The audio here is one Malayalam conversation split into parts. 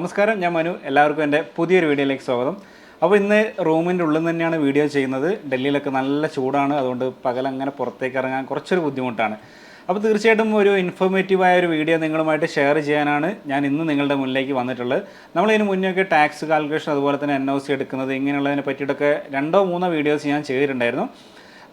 നമസ്കാരം ഞാൻ മനു. എല്ലാവർക്കും എന്റെ പുതിയൊരു വീഡിയോയിലേക്ക് സ്വാഗതം. അപ്പോൾ ഇന്ന് റൂമിന്റെ ഉള്ളിൽ തന്നെയാണ് വീഡിയോ ചെയ്യുന്നത്. ഡൽഹിയിലൊക്കെ നല്ല ചൂടാണ്. അതുകൊണ്ട് പകലങ്ങനെ പുറത്തേക്ക് ഇറങ്ങാൻ കുറച്ചൊരു ബുദ്ധിമുട്ടാണ്. അപ്പോൾ തീർച്ചയായിട്ടും ഒരു ഇൻഫോർമേറ്റീവായ ഒരു വീഡിയോ നിങ്ങളുമായിട്ട് ഷെയർ ചെയ്യാനാണ് ഞാൻ ഇന്ന് നിങ്ങളുടെ മുന്നിലേക്ക് വന്നിട്ടുള്ളത്. നമ്മളിതിന് മുന്നേയൊക്കെ ടാക്സ് കാൽക്കുലേഷൻ അതുപോലെ തന്നെ എൻ ഒ സി എടുക്കുന്നത് ഇങ്ങനെയുള്ളതിനെ പറ്റിയിട്ടൊക്കെ രണ്ടോ മൂന്നോ വീഡിയോസ് ഞാൻ ചെയ്തിട്ടുണ്ടായിരുന്നു.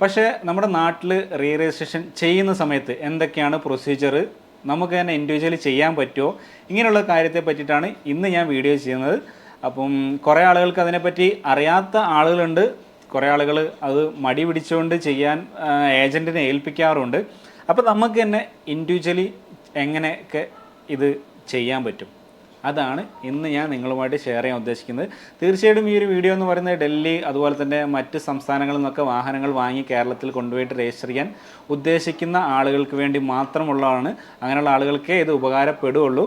പക്ഷേ നമ്മുടെ നാട്ടിൽ റീ രജിസ്ട്രേഷൻ ചെയ്യുന്ന സമയത്ത് എന്തൊക്കെയാണ് പ്രൊസീജിയർ നമുക്ക് തന്നെ ഇൻഡിവിജ്വലി ചെയ്യാൻ പറ്റുമോ? ഇങ്ങനെയുള്ള കാര്യത്തെ പറ്റിയിട്ടാണ് ഇന്ന് ഞാൻ വീഡിയോ ചെയ്യുന്നത്. അപ്പം കുറേ ആളുകൾക്ക് അതിനെപ്പറ്റി അറിയാത്ത ആളുകളുണ്ട്. കുറേ ആളുകൾ അത് മടി പിടിച്ചുകൊണ്ട് ചെയ്യാൻ ഏജന്റിനെ ഏൽപ്പിക്കാറുണ്ട്. അപ്പോൾ നമുക്ക് തന്നെ ഇൻഡിവിജ്വലി എങ്ങനെയൊക്കെ ഇത് ചെയ്യാൻ പറ്റും? അതാണ് ഇന്ന് ഞാൻ നിങ്ങളുമായിട്ട് ഷെയർ ചെയ്യാൻ ഉദ്ദേശിക്കുന്നത്. തീർച്ചയായിട്ടും ഈ ഒരു വീഡിയോ എന്ന് പറയുന്നത് ഡൽഹി അതുപോലെ തന്നെ മറ്റ് സംസ്ഥാനങ്ങളിൽ നിന്നൊക്കെ വാഹനങ്ങൾ വാങ്ങി കേരളത്തിൽ കൊണ്ടുപോയിട്ട് രജിസ്റ്റർ ചെയ്യാൻ ഉദ്ദേശിക്കുന്ന ആളുകൾക്ക് വേണ്ടി മാത്രമുള്ളതാണ്. അങ്ങനെയുള്ള ആളുകൾക്കേ ഇത് ഉപകാരപ്പെടുകയുള്ളൂ.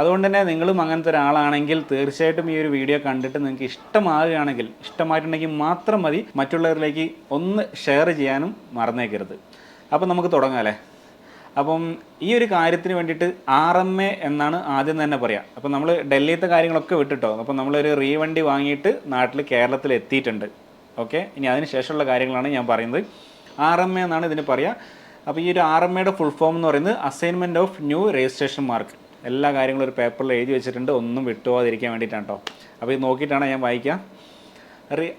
അതുകൊണ്ട് തന്നെ നിങ്ങളും അങ്ങനത്തെ ഒരാളാണെങ്കിൽ തീർച്ചയായിട്ടും ഈ ഒരു വീഡിയോ കണ്ടിട്ട് നിങ്ങൾക്ക് ഇഷ്ടമാകുകയാണെങ്കിൽ ഇഷ്ടമായിട്ടുണ്ടെങ്കിൽ മാത്രം മതി. മറ്റുള്ളവരിലേക്ക് ഒന്ന് ഷെയർ ചെയ്യാനും മറന്നേക്കരുത്. അപ്പോൾ നമുക്ക് തുടങ്ങാം അല്ലേ? അപ്പം ഈ ഒരു കാര്യത്തിന് വേണ്ടിയിട്ട് ആർ എം എ എന്നാണ് ആദ്യം തന്നെ പറയാം. അപ്പം നമ്മൾ ഡൽഹിയിലത്തെ കാര്യങ്ങളൊക്കെ വിട്ടിട്ടോ? അപ്പം നമ്മളൊരു റീവണ്ടി വാങ്ങിയിട്ട് നാട്ടിൽ കേരളത്തിൽ എത്തിയിട്ടുണ്ട് ഓക്കെ? ഇനി അതിന് ശേഷമുള്ള കാര്യങ്ങളാണ് ഞാൻ പറയുന്നത്. ആർ എം എ എന്നാണ് ഇതിന് പറയുക അപ്പോൾ ഈ ഒരു ആർ എം എയുടെ ഫുൾ ഫോം എന്ന് പറയുന്നത് assignment of new registration mark എല്ലാ കാര്യങ്ങളും ഒരു പേപ്പറിൽ എഴുതി വെച്ചിട്ടുണ്ട്. ഒന്നും വിട്ടുപോകാതിരിക്കാൻ വേണ്ടിയിട്ടാണ് കേട്ടോ അപ്പോൾ ഇത് നോക്കിയിട്ടാണ് ഞാൻ വായിക്കുക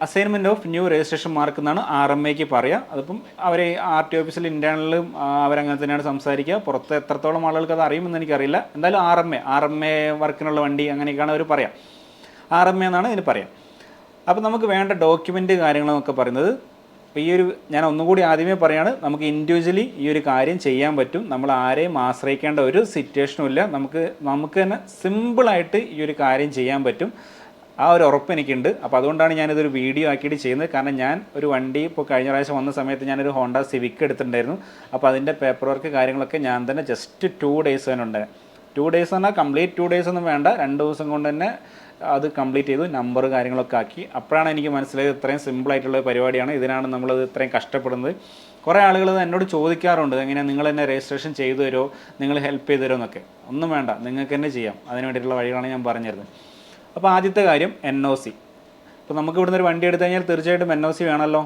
reassignment of new registration mark എന്നാണ് ആർ എം എക്ക് പറയുക അതിപ്പം അവർ ആർ ടി ഓഫീസിൽ ഇന്റേണലും അവരങ്ങനെ തന്നെയാണ് സംസാരിക്കുക പുറത്ത് എത്രത്തോളം ആളുകൾക്ക് അത് അറിയുമെന്ന് എനിക്കറിയില്ല. എന്തായാലും R M A R M A വർക്കിനുള്ള വണ്ടി അങ്ങനെയൊക്കെയാണ് അവർ പറയാം. ആർ എം എ എന്നാണ് ഇതിന് പറയാം. അപ്പോൾ നമുക്ക് വേണ്ട ഡോക്യുമെന്റ് കാര്യങ്ങളെന്നൊക്കെ പറയുന്നത് അപ്പോൾ ഈ ഒരു ഞാൻ ഒന്നുകൂടി ആദ്യമേ പറയാണ് നമുക്ക് ഇൻഡിവിജ്വലി ഈ ഒരു കാര്യം ചെയ്യാൻ പറ്റും. നമ്മൾ ആരെയും ആശ്രയിക്കേണ്ട ഒരു സിറ്റുവേഷനും ഇല്ല. നമുക്ക് നമുക്ക് തന്നെ സിമ്പിളായിട്ട് ഈ ഒരു കാര്യം ചെയ്യാൻ പറ്റും. ആ ഒരു ഉറപ്പ് എനിക്കുണ്ട്. അപ്പോൾ അതുകൊണ്ടാണ് ഞാനിതൊരു വീഡിയോ ആക്കിയിട്ട് ചെയ്യുന്നത്. കാരണം ഞാൻ ഒരു വണ്ടി ഇപ്പോൾ കഴിഞ്ഞ പ്രാവശ്യം വന്ന സമയത്ത് ഞാനൊരു ഹോണ്ട സിവിക്ക് എടുത്തിട്ടുണ്ടായിരുന്നു. അപ്പോൾ അതിന്റെ പേപ്പർ വർക്ക് കാര്യങ്ങളൊക്കെ ഞാൻ തന്നെ ജസ്റ്റ് ടു ഡേയ്സ് തന്നെ ഉണ്ട് ടു ഡേയ്സ് പറഞ്ഞാൽ കംപ്ലീറ്റ് ടു ഡേയ്സ് ഒന്നും വേണ്ട. രണ്ട് ദിവസം കൊണ്ട് തന്നെ അത് കംപ്ലീറ്റ് ചെയ്തു. നമ്പർ കാര്യങ്ങളൊക്കെ ആക്കി. അപ്പോഴാണ് എനിക്ക് മനസ്സിലായത് ഇത്രയും സിമ്പിളായിട്ടുള്ള പരിപാടിയാണ്. ഇതിനാണ് നമ്മൾ ഇത്രയും കഷ്ടപ്പെടുന്നത്. കുറേ ആളുകൾ എന്നോട് ചോദിക്കാറുണ്ട്. എങ്ങനെയാണ് നിങ്ങൾ എന്നെ രജിസ്ട്രേഷൻ ചെയ്തു തരുമോ? നിങ്ങൾ ഹെൽപ്പ് ചെയ്തു തരുമോ എന്നൊക്കെ. ഒന്നും വേണ്ട. നിങ്ങൾക്ക് തന്നെ ചെയ്യാം. അതിന് വേണ്ടിയിട്ടുള്ള വഴികളാണ് ഞാൻ പറഞ്ഞിരുന്നത് അപ്പോൾ ആദ്യത്തെ കാര്യം എൻ ഒ സി ഇപ്പോൾ നമുക്ക് ഇവിടുന്ന് ഒരു വണ്ടി എടുത്തു കഴിഞ്ഞാൽ തീർച്ചയായിട്ടും എൻ ഒ സി വേണമല്ലോ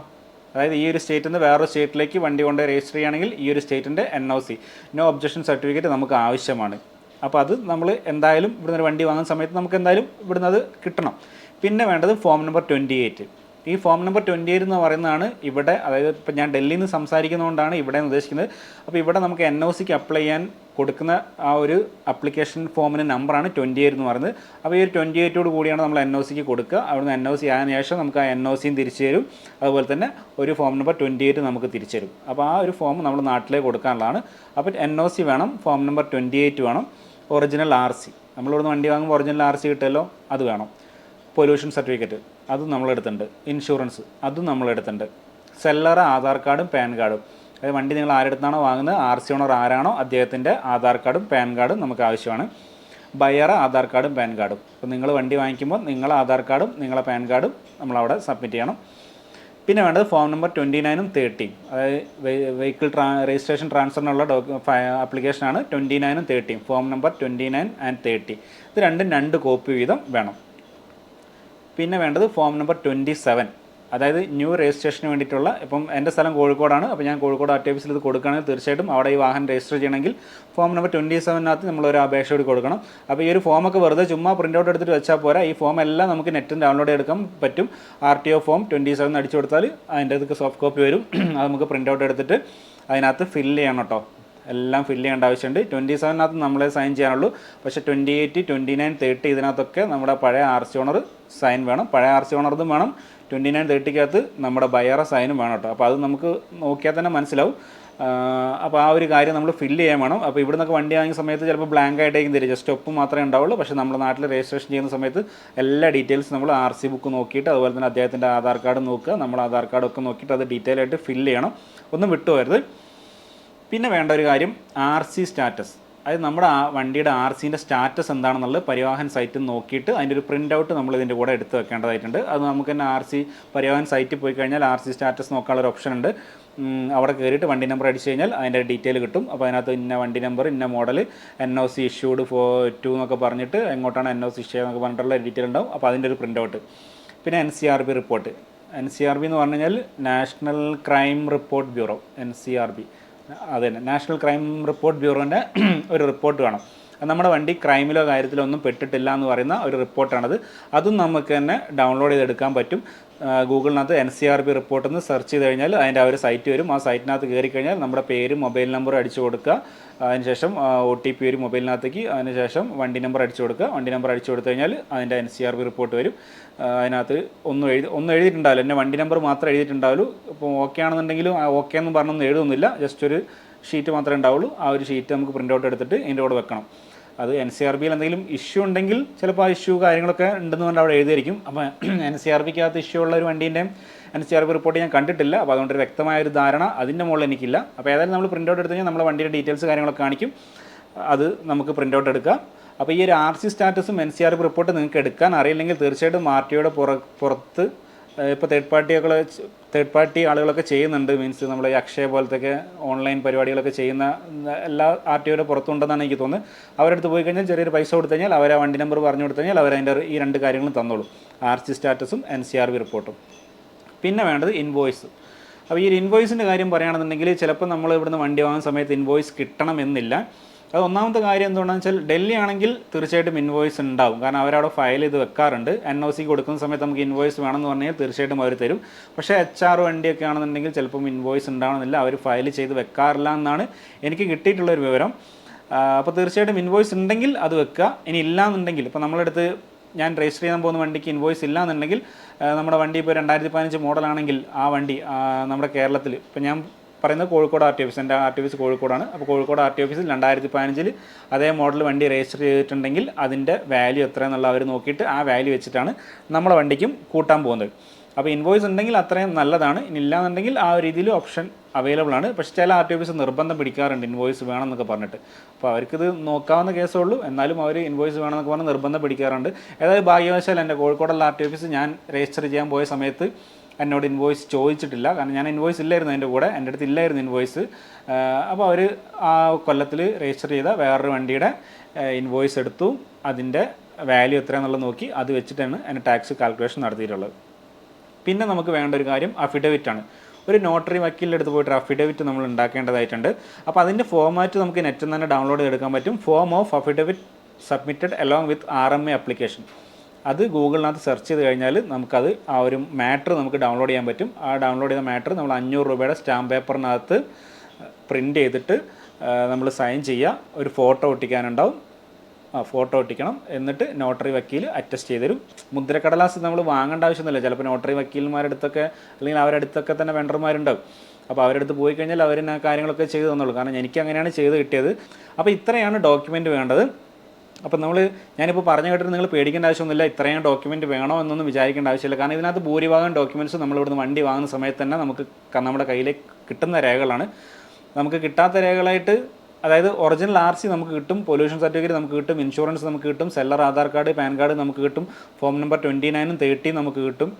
അതായത് ഈ ഒരു സ്റ്റേറ്റിൽ നിന്ന് വേറൊരു സ്റ്റേറ്റിലേക്ക് വണ്ടി കൊണ്ട് രജിസ്റ്റർ ചെയ്യുകയാണെങ്കിൽ ഈ ഒരു സ്റ്റേറ്റിന്റെ N O C no objection certificate നമുക്ക് ആവശ്യമാണ്. അപ്പോൾ അത് നമ്മൾ എന്തായാലും ഇവിടുന്ന് ഒരു വണ്ടി വാങ്ങുന്ന സമയത്ത് നമുക്ക് എന്തായാലും ഇവിടുന്ന് അത് കിട്ടണം. പിന്നെ വേണ്ടത് ഫോം നമ്പർ ട്വന്റി എയ്റ്റ് ഈ ഫോം നമ്പർ ട്വന്റി എയ്റ്റ് എന്ന് പറയുന്നതാണ് ഇവിടെ അതായത് ഇപ്പം ഞാൻ ഡൽഹിയിൽ നിന്ന് സംസാരിക്കുന്നതുകൊണ്ടാണ് ഇവിടെ ഉദ്ദേശിക്കുന്നത്. അപ്പോൾ ഇവിടെ നമുക്ക് എൻ ഒ സിക്ക് അപ്ലൈ ചെയ്യാൻ കൊടുക്കുന്ന ആ ഒരു അപ്ലിക്കേഷൻ ഫോമിന് നമ്പറാണ് ട്വന്റി എയ്റ്റ് എന്ന് പറയുന്നത്. അപ്പോൾ ഈ ഒരു ട്വന്റി എയ്റ്റോട് കൂടിയാണ് നമ്മൾ എൻ ഒ സിക്ക് കൊടുക്കുക. അവിടുന്ന് എൻ ഒ സി ആയതിനു ശേഷം നമുക്ക് ആ എൻ ഒ സിയും തിരിച്ചു തരും. അതുപോലെ തന്നെ ഒരു ഫോം നമ്പർ ട്വന്റി എയ്റ്റ് നമുക്ക് തിരിച്ചു തരും. അപ്പോൾ ആ ഒരു ഫോം നമ്മൾ നാട്ടിലേക്ക് കൊടുക്കാനുള്ളതാണ്. അപ്പോൾ എൻ ഒ സി വേണം ഫോം നമ്പർ ട്വന്റി എയ്റ്റ് വേണം ഒറിജിനൽ ആർ സി നമ്മളിവിടുന്ന് വണ്ടി വാങ്ങുമ്പോൾ ഒറിജിനൽ ആർ സി കിട്ടുമല്ലോ അത് വേണം. പൊല്യൂഷൻ സർട്ടിഫിക്കറ്റ് അതും നമ്മളെടുത്തുണ്ട് ഇൻഷുറൻസ് അതും നമ്മളെടുത്തുണ്ട് സെല്ലർ ആധാർ കാർഡും പാൻ കാർഡും. അതായത് വണ്ടി നിങ്ങൾ ആരെടുത്താണോ വാങ്ങുന്നത് ആർ സി ഓണർ ആരാണോ അദ്ദേഹത്തിന്റെ ആധാർ കാർഡും പാൻ കാർഡും നമുക്ക് ആവശ്യമാണ്. ബയർ ആധാർ കാർഡും പാൻ കാർഡും. അപ്പോൾ നിങ്ങൾ വണ്ടി വാങ്ങിക്കുമ്പോൾ നിങ്ങളെ ആധാർ കാർഡും നിങ്ങളെ പാൻ കാർഡും നമ്മളവിടെ സബ്മിറ്റ് ചെയ്യണം. പിന്നെ വേണ്ടത് ഫോം നമ്പർ ട്വന്റി നയനും തേർട്ടിയും അതായത് വെഹിക്കിൾ ട്രാ രജിസ്ട്രേഷൻ ട്രാൻസ്ഫറിനുള്ള ഡോക്യു ആപ്ലിക്കേഷനാണ് ട്വന്റി നയനും തേർട്ടിയും form number twenty nine and thirty ഇത് രണ്ടും രണ്ട് കോപ്പി വീതം വേണം. പിന്നെ വേണ്ടത് ഫോം നമ്പർ ട്വന്റി സെവൻ അതായത് ന്യൂ രജിസ്ട്രേഷന് വേണ്ടിയിട്ടുള്ള ഇപ്പം എന്റെ സ്ഥലം കോഴിക്കോടാണ് അപ്പോൾ ഞാൻ കോഴിക്കോട് ആർ ടി ഓഫീസിൽ ഇത് കൊടുക്കുകയാണെങ്കിൽ തീർച്ചയായിട്ടും അവിടെ ഈ വാഹനം രജിസ്റ്റർ ചെയ്യണമെങ്കിൽ ഫോം നമ്പർ ട്വന്റി സെവനകത്ത് നമ്മളൊരു അപേക്ഷ കൂടി കൊടുക്കണം. അപ്പോൾ ഈ ഒരു ഫോമൊക്കെ വെറുതെ ചുമ്മാ പ്രിന്റ് ഔട്ട് എടുത്തിട്ട് വെച്ചാൽ പോരാ. ഈ ഫോം എല്ലാം നമുക്ക് നെറ്റിൽ ഡൗൺലോഡ് എടുക്കാൻ പറ്റും. R T O form twenty seven അടിച്ചു കൊടുത്താൽ അതിന്റെ അതൊക്കെ സോഫ്റ്റ് കോപ്പി വരും. അത് നമുക്ക് പ്രിന്റ് ഔട്ട് എടുത്തിട്ട് അതിനകത്ത് ഫില്ല് ചെയ്യണം കേട്ടോ. എല്ലാം ഫില്ല് ചെയ്യേണ്ട ആവശ്യമുണ്ട്. ട്വന്റി സെവനകത്ത് നമ്മളെ സൈൻ ചെയ്യാനുള്ളൂ. പക്ഷേ twenty eight twenty nine thirty ഇതിനകത്തൊക്കെ നമ്മുടെ പഴയ ആർ സി ഓണർ സൈൻ വേണം. പഴയ ആർ സി ഓണർതും വേണം. ട്വന്റി നയൻ തേർട്ടിക്കകത്ത് നമ്മുടെ ബയറ സൈനും വേണം കേട്ടോ. അപ്പോൾ അത് നമുക്ക് നോക്കിയാൽ തന്നെ മനസ്സിലാവും. അപ്പോൾ ആ ഒരു കാര്യം നമ്മൾ ഫില്ല് ചെയ്യാൻ വേണം. അപ്പോൾ ഇവിടെ നിന്നൊക്കെ വണ്ടി വാങ്ങിയ സമയത്ത് ചിലപ്പോൾ ബ്ലാങ്ക് ആയിട്ടേക്കും തരും. ജസ്റ്റ് ഒപ്പ് മാത്രമേ ഉണ്ടാവുള്ളൂ. പക്ഷേ നമ്മുടെ നാട്ടിൽ രജിസ്ട്രേഷൻ ചെയ്യുന്ന സമയത്ത് എല്ലാ ഡീറ്റെയിൽസ് നമ്മൾ ആർ സി ബുക്ക് നോക്കിയിട്ട് അതുപോലെ തന്നെ അദ്ദേഹത്തിന്റെ ആധാർ കാർഡ് നോക്കുക. നമ്മൾ ആധാർ കാർഡൊക്കെ നോക്കിയിട്ട് അത് ഡീറ്റെയിൽ ആയിട്ട് ഫില്ല് ചെയ്യണം. ഒന്നും വിട്ടുപോകരുത്. പിന്നെ വേണ്ട ഒരു കാര്യം ആർ സി സ്റ്റാറ്റസ് അതായത് നമ്മുടെ ആ വണ്ടിയുടെ ആർ സിന്റെ സ്റ്റാറ്റസ് എന്താണെന്നുള്ളത് പരിവാഹൻ സൈറ്റിൽ നോക്കിയിട്ട് അതിന്റെ ഒരു പ്രിന്റ് ഔട്ട് നമ്മൾ ഇതിന്റെ കൂടെ എടുത്ത് വെക്കേണ്ടതായിട്ടുണ്ട്. അത് നമുക്ക് തന്നെ ആർ സി പരിവാഹൻ സൈറ്റിൽ പോയി കഴിഞ്ഞാൽ ആർ സി സ്റ്റാറ്റസ് നോക്കാനുള്ള ഒരു ഓപ്ഷൻ ഉണ്ട്. അവിടെ കയറിയിട്ട് വണ്ടി നമ്പർ അടിച്ച് കഴിഞ്ഞാൽ അതിന്റെ ഡീറ്റെയിൽ കിട്ടും. അപ്പോൾ അതിനകത്ത് ഇന്ന വണ്ടി നമ്പർ ഇന്ന model N O C issued for to എന്നൊക്കെ പറഞ്ഞിട്ട് എങ്ങോട്ടാണ് എൻ ഒ സി ഇഷ്യൂ എന്നൊക്കെ പറഞ്ഞിട്ടുള്ള ഡീറ്റെയിൽ ഉണ്ടാവും. അപ്പോൾ അതിന്റെ ഒരു പ്രിന്റ് ഔട്ട് പിന്നെ N C R B report N C R B എന്ന് പറഞ്ഞു കഴിഞ്ഞാൽ national crime report bureau N C R B അത് തന്നെ നാഷണൽ ക്രൈം റിപ്പോർട്ട് ബ്യൂറോന്റെ ഒരു റിപ്പോർട്ട് അത് നമ്മുടെ വണ്ടി ക്രൈമിലോ കാര്യത്തിലോ ഒന്നും പെട്ടിട്ടില്ല എന്ന് പറയുന്ന ഒരു റിപ്പോർട്ടാണത്. അതും നമുക്ക് തന്നെ ഡൗൺലോഡ് ചെയ്തെടുക്കാൻ പറ്റും. ഗൂഗിളിനകത്ത് N C R B report എന്ന് സെർച്ച് ചെയ്ത് കഴിഞ്ഞാൽ അതിന്റെ ആ ഒരു സൈറ്റ് വരും. ആ സൈറ്റിനകത്ത് കയറി കഴിഞ്ഞാൽ നമ്മുടെ പേരും മൊബൈൽ നമ്പറും അടിച്ചു കൊടുക്കുക. അതിനുശേഷം ഒ ടി പി വരും മൊബൈലിനകത്തേക്ക്. അതിനുശേഷം വണ്ടി നമ്പർ അടിച്ചു കൊടുക്കുക. വണ്ടി നമ്പർ അടിച്ചു കൊടുത്തു കഴിഞ്ഞാൽ അതിന്റെ N C R B report വരും. അതിനകത്ത് ഒന്നും എഴുതി ഒന്നും എഴുതിയിട്ടുണ്ടാവില്ല. എന്റെ വണ്ടി നമ്പർ മാത്രമേ എഴുതിയിട്ടുണ്ടാവുള്ളൂ. ഇപ്പോൾ ഓക്കെ ആണെന്നുണ്ടെങ്കിലും ആ ഓക്കെ എന്ന് പറഞ്ഞൊന്നും എഴുതുന്നില്ല ജസ്റ്റ് ഒരു ഷീറ്റ് മാത്രമേ ഉണ്ടാവുള്ളൂ. ആ ഒരു ഷീറ്റ് നമുക്ക് പ്രിന്റ് ഔട്ട് എടുത്തിട്ട് ഇതിന്റെ കൂടെ വെക്കണം. അത് എൻ സി ആർ ബിയിൽ എന്തെങ്കിലും ഇഷ്യൂ ഉണ്ടെങ്കിൽ ചിലപ്പോൾ ആ ഇഷ്യൂ കാര്യങ്ങളൊക്കെ ഉണ്ടെന്ന് പറഞ്ഞാൽ അവിടെ എഴുതിയിരിക്കും. അപ്പോൾ എൻ സി ആർ ബിക്കകത്ത് ഇഷ്യൂ ഉള്ള ഒരു വണ്ടീന്റെയും N C R B report ഞാൻ കണ്ടിട്ടില്ല. അപ്പോൾ അതുകൊണ്ട് ഒരു വ്യക്തമായ ഒരു ധാരണ അതിന്റെ മുകളിൽ എനിക്കില്ല. അപ്പോൾ ഏതായാലും നമ്മൾ പ്രിന്റ് ഔട്ട് എടുത്ത് കഴിഞ്ഞാൽ നമ്മൾ വണ്ടിയുടെ ഡീറ്റെയിൽസ് കാര്യങ്ങളൊക്കെ കാണിക്കും. അത് നമുക്ക് പ്രിന്റ് ഔട്ട് എടുക്കാം. അപ്പോൾ ഈ ഒരു R C സ്റ്റാറ്റസും N C R B report നിങ്ങൾക്ക് എടുക്കാൻ അറിയില്ലെങ്കിൽ തീർച്ചയായിട്ടും ആർ പുറ പുറത്ത് ഇപ്പോൾ തേർഡ് പാർട്ടിയൊക്കെ തേർഡ് പാർട്ടി ആളുകളൊക്കെ ചെയ്യുന്നുണ്ട് മീൻസ് നമ്മൾ ഈ അക്ഷയ പോലത്തെ ഓൺലൈൻ പരിപാടികളൊക്കെ ചെയ്യുന്ന എല്ലാ ആർ ടി ടിയുടെ പുറത്തുണ്ടെന്നാണ് എനിക്ക് തോന്നുന്നത്. അവരുടെ അടുത്ത് പോയി കഴിഞ്ഞാൽ ചെറിയൊരു പൈസ കൊടുത്തു കഴിഞ്ഞാൽ അവർ ആ വണ്ടി നമ്പർ പറഞ്ഞു കൊടുത്തു കഴിഞ്ഞാൽ അവർ അതിന്റെ ഈ രണ്ട് കാര്യങ്ങളും തന്നോളൂ. ആർ സി സ്റ്റാറ്റസും എൻ സി ആർ ബി റിപ്പോർട്ടും പിന്നെ വേണ്ടത് ഇൻവോയ്സ് അപ്പോൾ ഈ ഒരു ഇൻവോയ്സിന്റെ കാര്യം പറയുകയാണെന്നുണ്ടെങ്കിൽ ചിലപ്പോൾ നമ്മൾ ഇവിടുന്ന് വണ്ടി വാങ്ങുന്ന സമയത്ത് ഇൻവോയ്സ് കിട്ടണമെന്നില്ല അത് ഒന്നാമത്തെ കാര്യം എന്തുകൊണ്ടാണെന്ന് വെച്ചാൽ ഡൽഹി ആണെങ്കിൽ തീർച്ചയായിട്ടും ഇൻവോയ്സ് ഉണ്ടാവും. കാരണം അവരവിടെ ഫയൽ ചെയ്ത് വെക്കാറുണ്ട്. എൻ ഒ സി കൊടുക്കുന്ന സമയത്ത് നമുക്ക് ഇൻവോയ്സ് വേണമെന്ന് പറഞ്ഞാൽ തീർച്ചയായിട്ടും അവർ തരും. പക്ഷേ എച്ച് ആർ വണ്ടിയൊക്കെ ആണെന്നുണ്ടെങ്കിൽ ചിലപ്പം ഇൻവോയ്സ് ഉണ്ടാവണമെന്നില്ല. അവർ ഫയൽ ചെയ്ത് വെക്കാറില്ല എന്നാണ് എനിക്ക് കിട്ടിയിട്ടുള്ളൊരു വിവരം. അപ്പോൾ തീർച്ചയായിട്ടും ഇൻവോയ്സ് ഉണ്ടെങ്കിൽ അത് വെക്കുക. ഇനി ഇല്ലാന്നുണ്ടെങ്കിൽ ഇപ്പോൾ നമ്മളെടുത്ത് ഞാൻ രജിസ്റ്റർ ചെയ്യാൻ പോകുന്ന വണ്ടിക്ക് ഇൻവോയ്സ് ഇല്ല എന്നുണ്ടെങ്കിൽ നമ്മുടെ വണ്ടി ഇപ്പോൾ രണ്ടായിരത്തി പതിനഞ്ച് മോഡലാണെങ്കിൽ ആ വണ്ടി നമ്മുടെ കേരളത്തിൽ ഇപ്പോൾ ഞാൻ പറയുന്നത് കോഴിക്കോട് ആർ ടി ഓഫീസ് എന്റെ ആർ ടി ഓഫീസ് കോഴിക്കോടാണ്. അപ്പോൾ കോഴിക്കോട് ആർ ടി ഓഫീസിൽ രണ്ടായിരത്തി പതിനഞ്ചിൽ അതേ മോഡൽ വണ്ടി രജിസ്റ്റർ ചെയ്തിട്ടുണ്ടെങ്കിൽ അതിന്റെ വാല്യൂ എത്രയെന്നുള്ള അവർ നോക്കിയിട്ട് ആ വാല്യൂ വെച്ചിട്ടാണ് നമ്മളെ വണ്ടിക്കും കൂട്ടാൻ പോകുന്നത്. അപ്പോൾ ഇൻവോയ്സ് ഉണ്ടെങ്കിൽ അത്രയും നല്ലതാണ്. ഇനി ഇല്ലാന്നുണ്ടെങ്കിൽ ആ ഒരു രീതിയിൽ ഓപ്ഷൻ അവൈലബിൾ ആണ്. പക്ഷേ ചില ആർ ടി ഓഫീസ് നിർബന്ധം പിടിക്കാറുണ്ട് ഇൻവോയ്സ് വേണം എന്നൊക്കെ പറഞ്ഞിട്ട്. അപ്പോൾ അവർക്കിത് നോക്കാവുന്ന കേസേ ഉള്ളൂ. എന്നാലും അവർ ഇൻവോയ്സ് വേണമെന്നൊക്കെ പറഞ്ഞ് നിർബന്ധം പിടിക്കാറുണ്ട്. ഏതായാലും ഭാഗ്യവശാൽ എന്റെ കോഴിക്കോടുള്ള ആർ ടി ഓഫീസ് ഞാൻ രജിസ്റ്റർ ചെയ്യാൻ പോയ സമയത്ത് എന്നോട് ഇൻവോയ്സ് ചോദിച്ചിട്ടില്ല. കാരണം ഞാൻ ഇൻവോയ്സ് ഇല്ലായിരുന്നു എന്റെ കൂടെ. എന്റെ അടുത്ത് ഇല്ലായിരുന്നു ഇൻവോയ്സ് അപ്പോൾ അവർ ആ കൊല്ലത്തിൽ രജിസ്റ്റർ ചെയ്ത വേറൊരു വണ്ടിയുടെ ഇൻവോയ്സ് എടുത്തു. അതിന്റെ വാല്യൂ എത്രയാണെന്നുള്ളത് നോക്കി. അത് വെച്ചിട്ടാണ് എന്റെ ടാക്സ് കാൽക്കുലേഷൻ നടത്തിയിട്ടുള്ളത്. പിന്നെ നമുക്ക് വേണ്ട ഒരു കാര്യം അഫിഡവിറ്റ് ആണ്. ഒരു നോട്ടറി വക്കീലിന്റെ അടുത്ത് പോയിട്ട് അഫിഡവിറ്റ് നമ്മൾ ഉണ്ടാക്കേണ്ടതായിട്ടുണ്ട്. അപ്പോൾ അതിന്റെ ഫോമാറ്റ് നമുക്ക് നെറ്റിൽ തന്നെ ഡൗൺലോഡ് ചെയ്തെടുക്കാൻ പറ്റും. Form of affidavit submitted along with R M A application അത് ഗൂഗിളിനകത്ത് സെർച്ച് ചെയ്ത് കഴിഞ്ഞാൽ നമുക്കത് ആ ഒരു മാറ്റർ നമുക്ക് ഡൗൺലോഡ് ചെയ്യാൻ പറ്റും. ആ ഡൗൺലോഡ് ചെയ്ത മാറ്റർ നമ്മൾ അഞ്ഞൂറ് രൂപയുടെ സ്റ്റാമ്പ് പേപ്പറിനകത്ത് പ്രിന്റ് ചെയ്തിട്ട് നമ്മൾ സൈൻ ചെയ്യുക. ഒരു ഫോട്ടോ ഒട്ടിക്കാനുണ്ടാവും. ആ ഫോട്ടോ ഒട്ടിക്കണം. എന്നിട്ട് നോട്ടറി വക്കീൽ അറ്റസ്റ്റ് ചെയ്ത് തരും മുദ്രക്കടലാസ് നമ്മൾ വാങ്ങേണ്ട ആവശ്യമൊന്നുമില്ല. ചിലപ്പോൾ നോട്ടറി വക്കീൽമാരുടെ അടുത്തൊക്കെ അല്ലെങ്കിൽ അവരുടെ അടുത്തൊക്കെ തന്നെ വെണ്ടർമാരുണ്ടാവും അപ്പോൾ അവരുടെ അടുത്ത് പോയി കഴിഞ്ഞാൽ ആ കാര്യങ്ങളൊക്കെ ചെയ്തു തന്നുള്ളൂ. കാരണം എനിക്ക് അങ്ങനെയാണ് ചെയ്ത് കിട്ടിയത്. അപ്പോൾ ഇത്രയാണ് ഡോക്യുമെന്റ് വേണ്ടത്. അപ്പോൾ നമ്മൾ ഞാനിപ്പോൾ പറഞ്ഞു കേട്ടിട്ട് നിങ്ങൾ പേടിക്കേണ്ട ആവശ്യമൊന്നുമില്ല. ഇത്രയും ഡോക്യുമെന്റ് വേണോ എന്നൊന്നും വിചാരിക്കേണ്ട ആവശ്യമില്ല. കാരണം ഇതിനകത്ത് ഭൂരിഭാഗം ഡോക്യുമെന്റ്സ് നമ്മളിവിടുന്ന് വണ്ടി വാങ്ങുന്ന സമയത്ത് തന്നെ നമുക്ക് നമ്മുടെ കയ്യിലേക്ക് കിട്ടുന്ന രേഖകളാണ്. നമുക്ക് കിട്ടാത്ത രേഖകളായിട്ട് അതായത് ഒറിജിനൽ ആർ സി നമുക്ക് കിട്ടും പൊല്യൂഷൻ സർട്ടിഫിക്കറ്റ് നമുക്ക് കിട്ടും ഇൻഷുറൻസ് നമുക്ക് കിട്ടും seller Aadhaar card PAN card നമുക്ക് കിട്ടും ഫോം നമ്പർ ട്വന്റി നയനും തേർട്ടിയും നമുക്ക് കിട്ടും.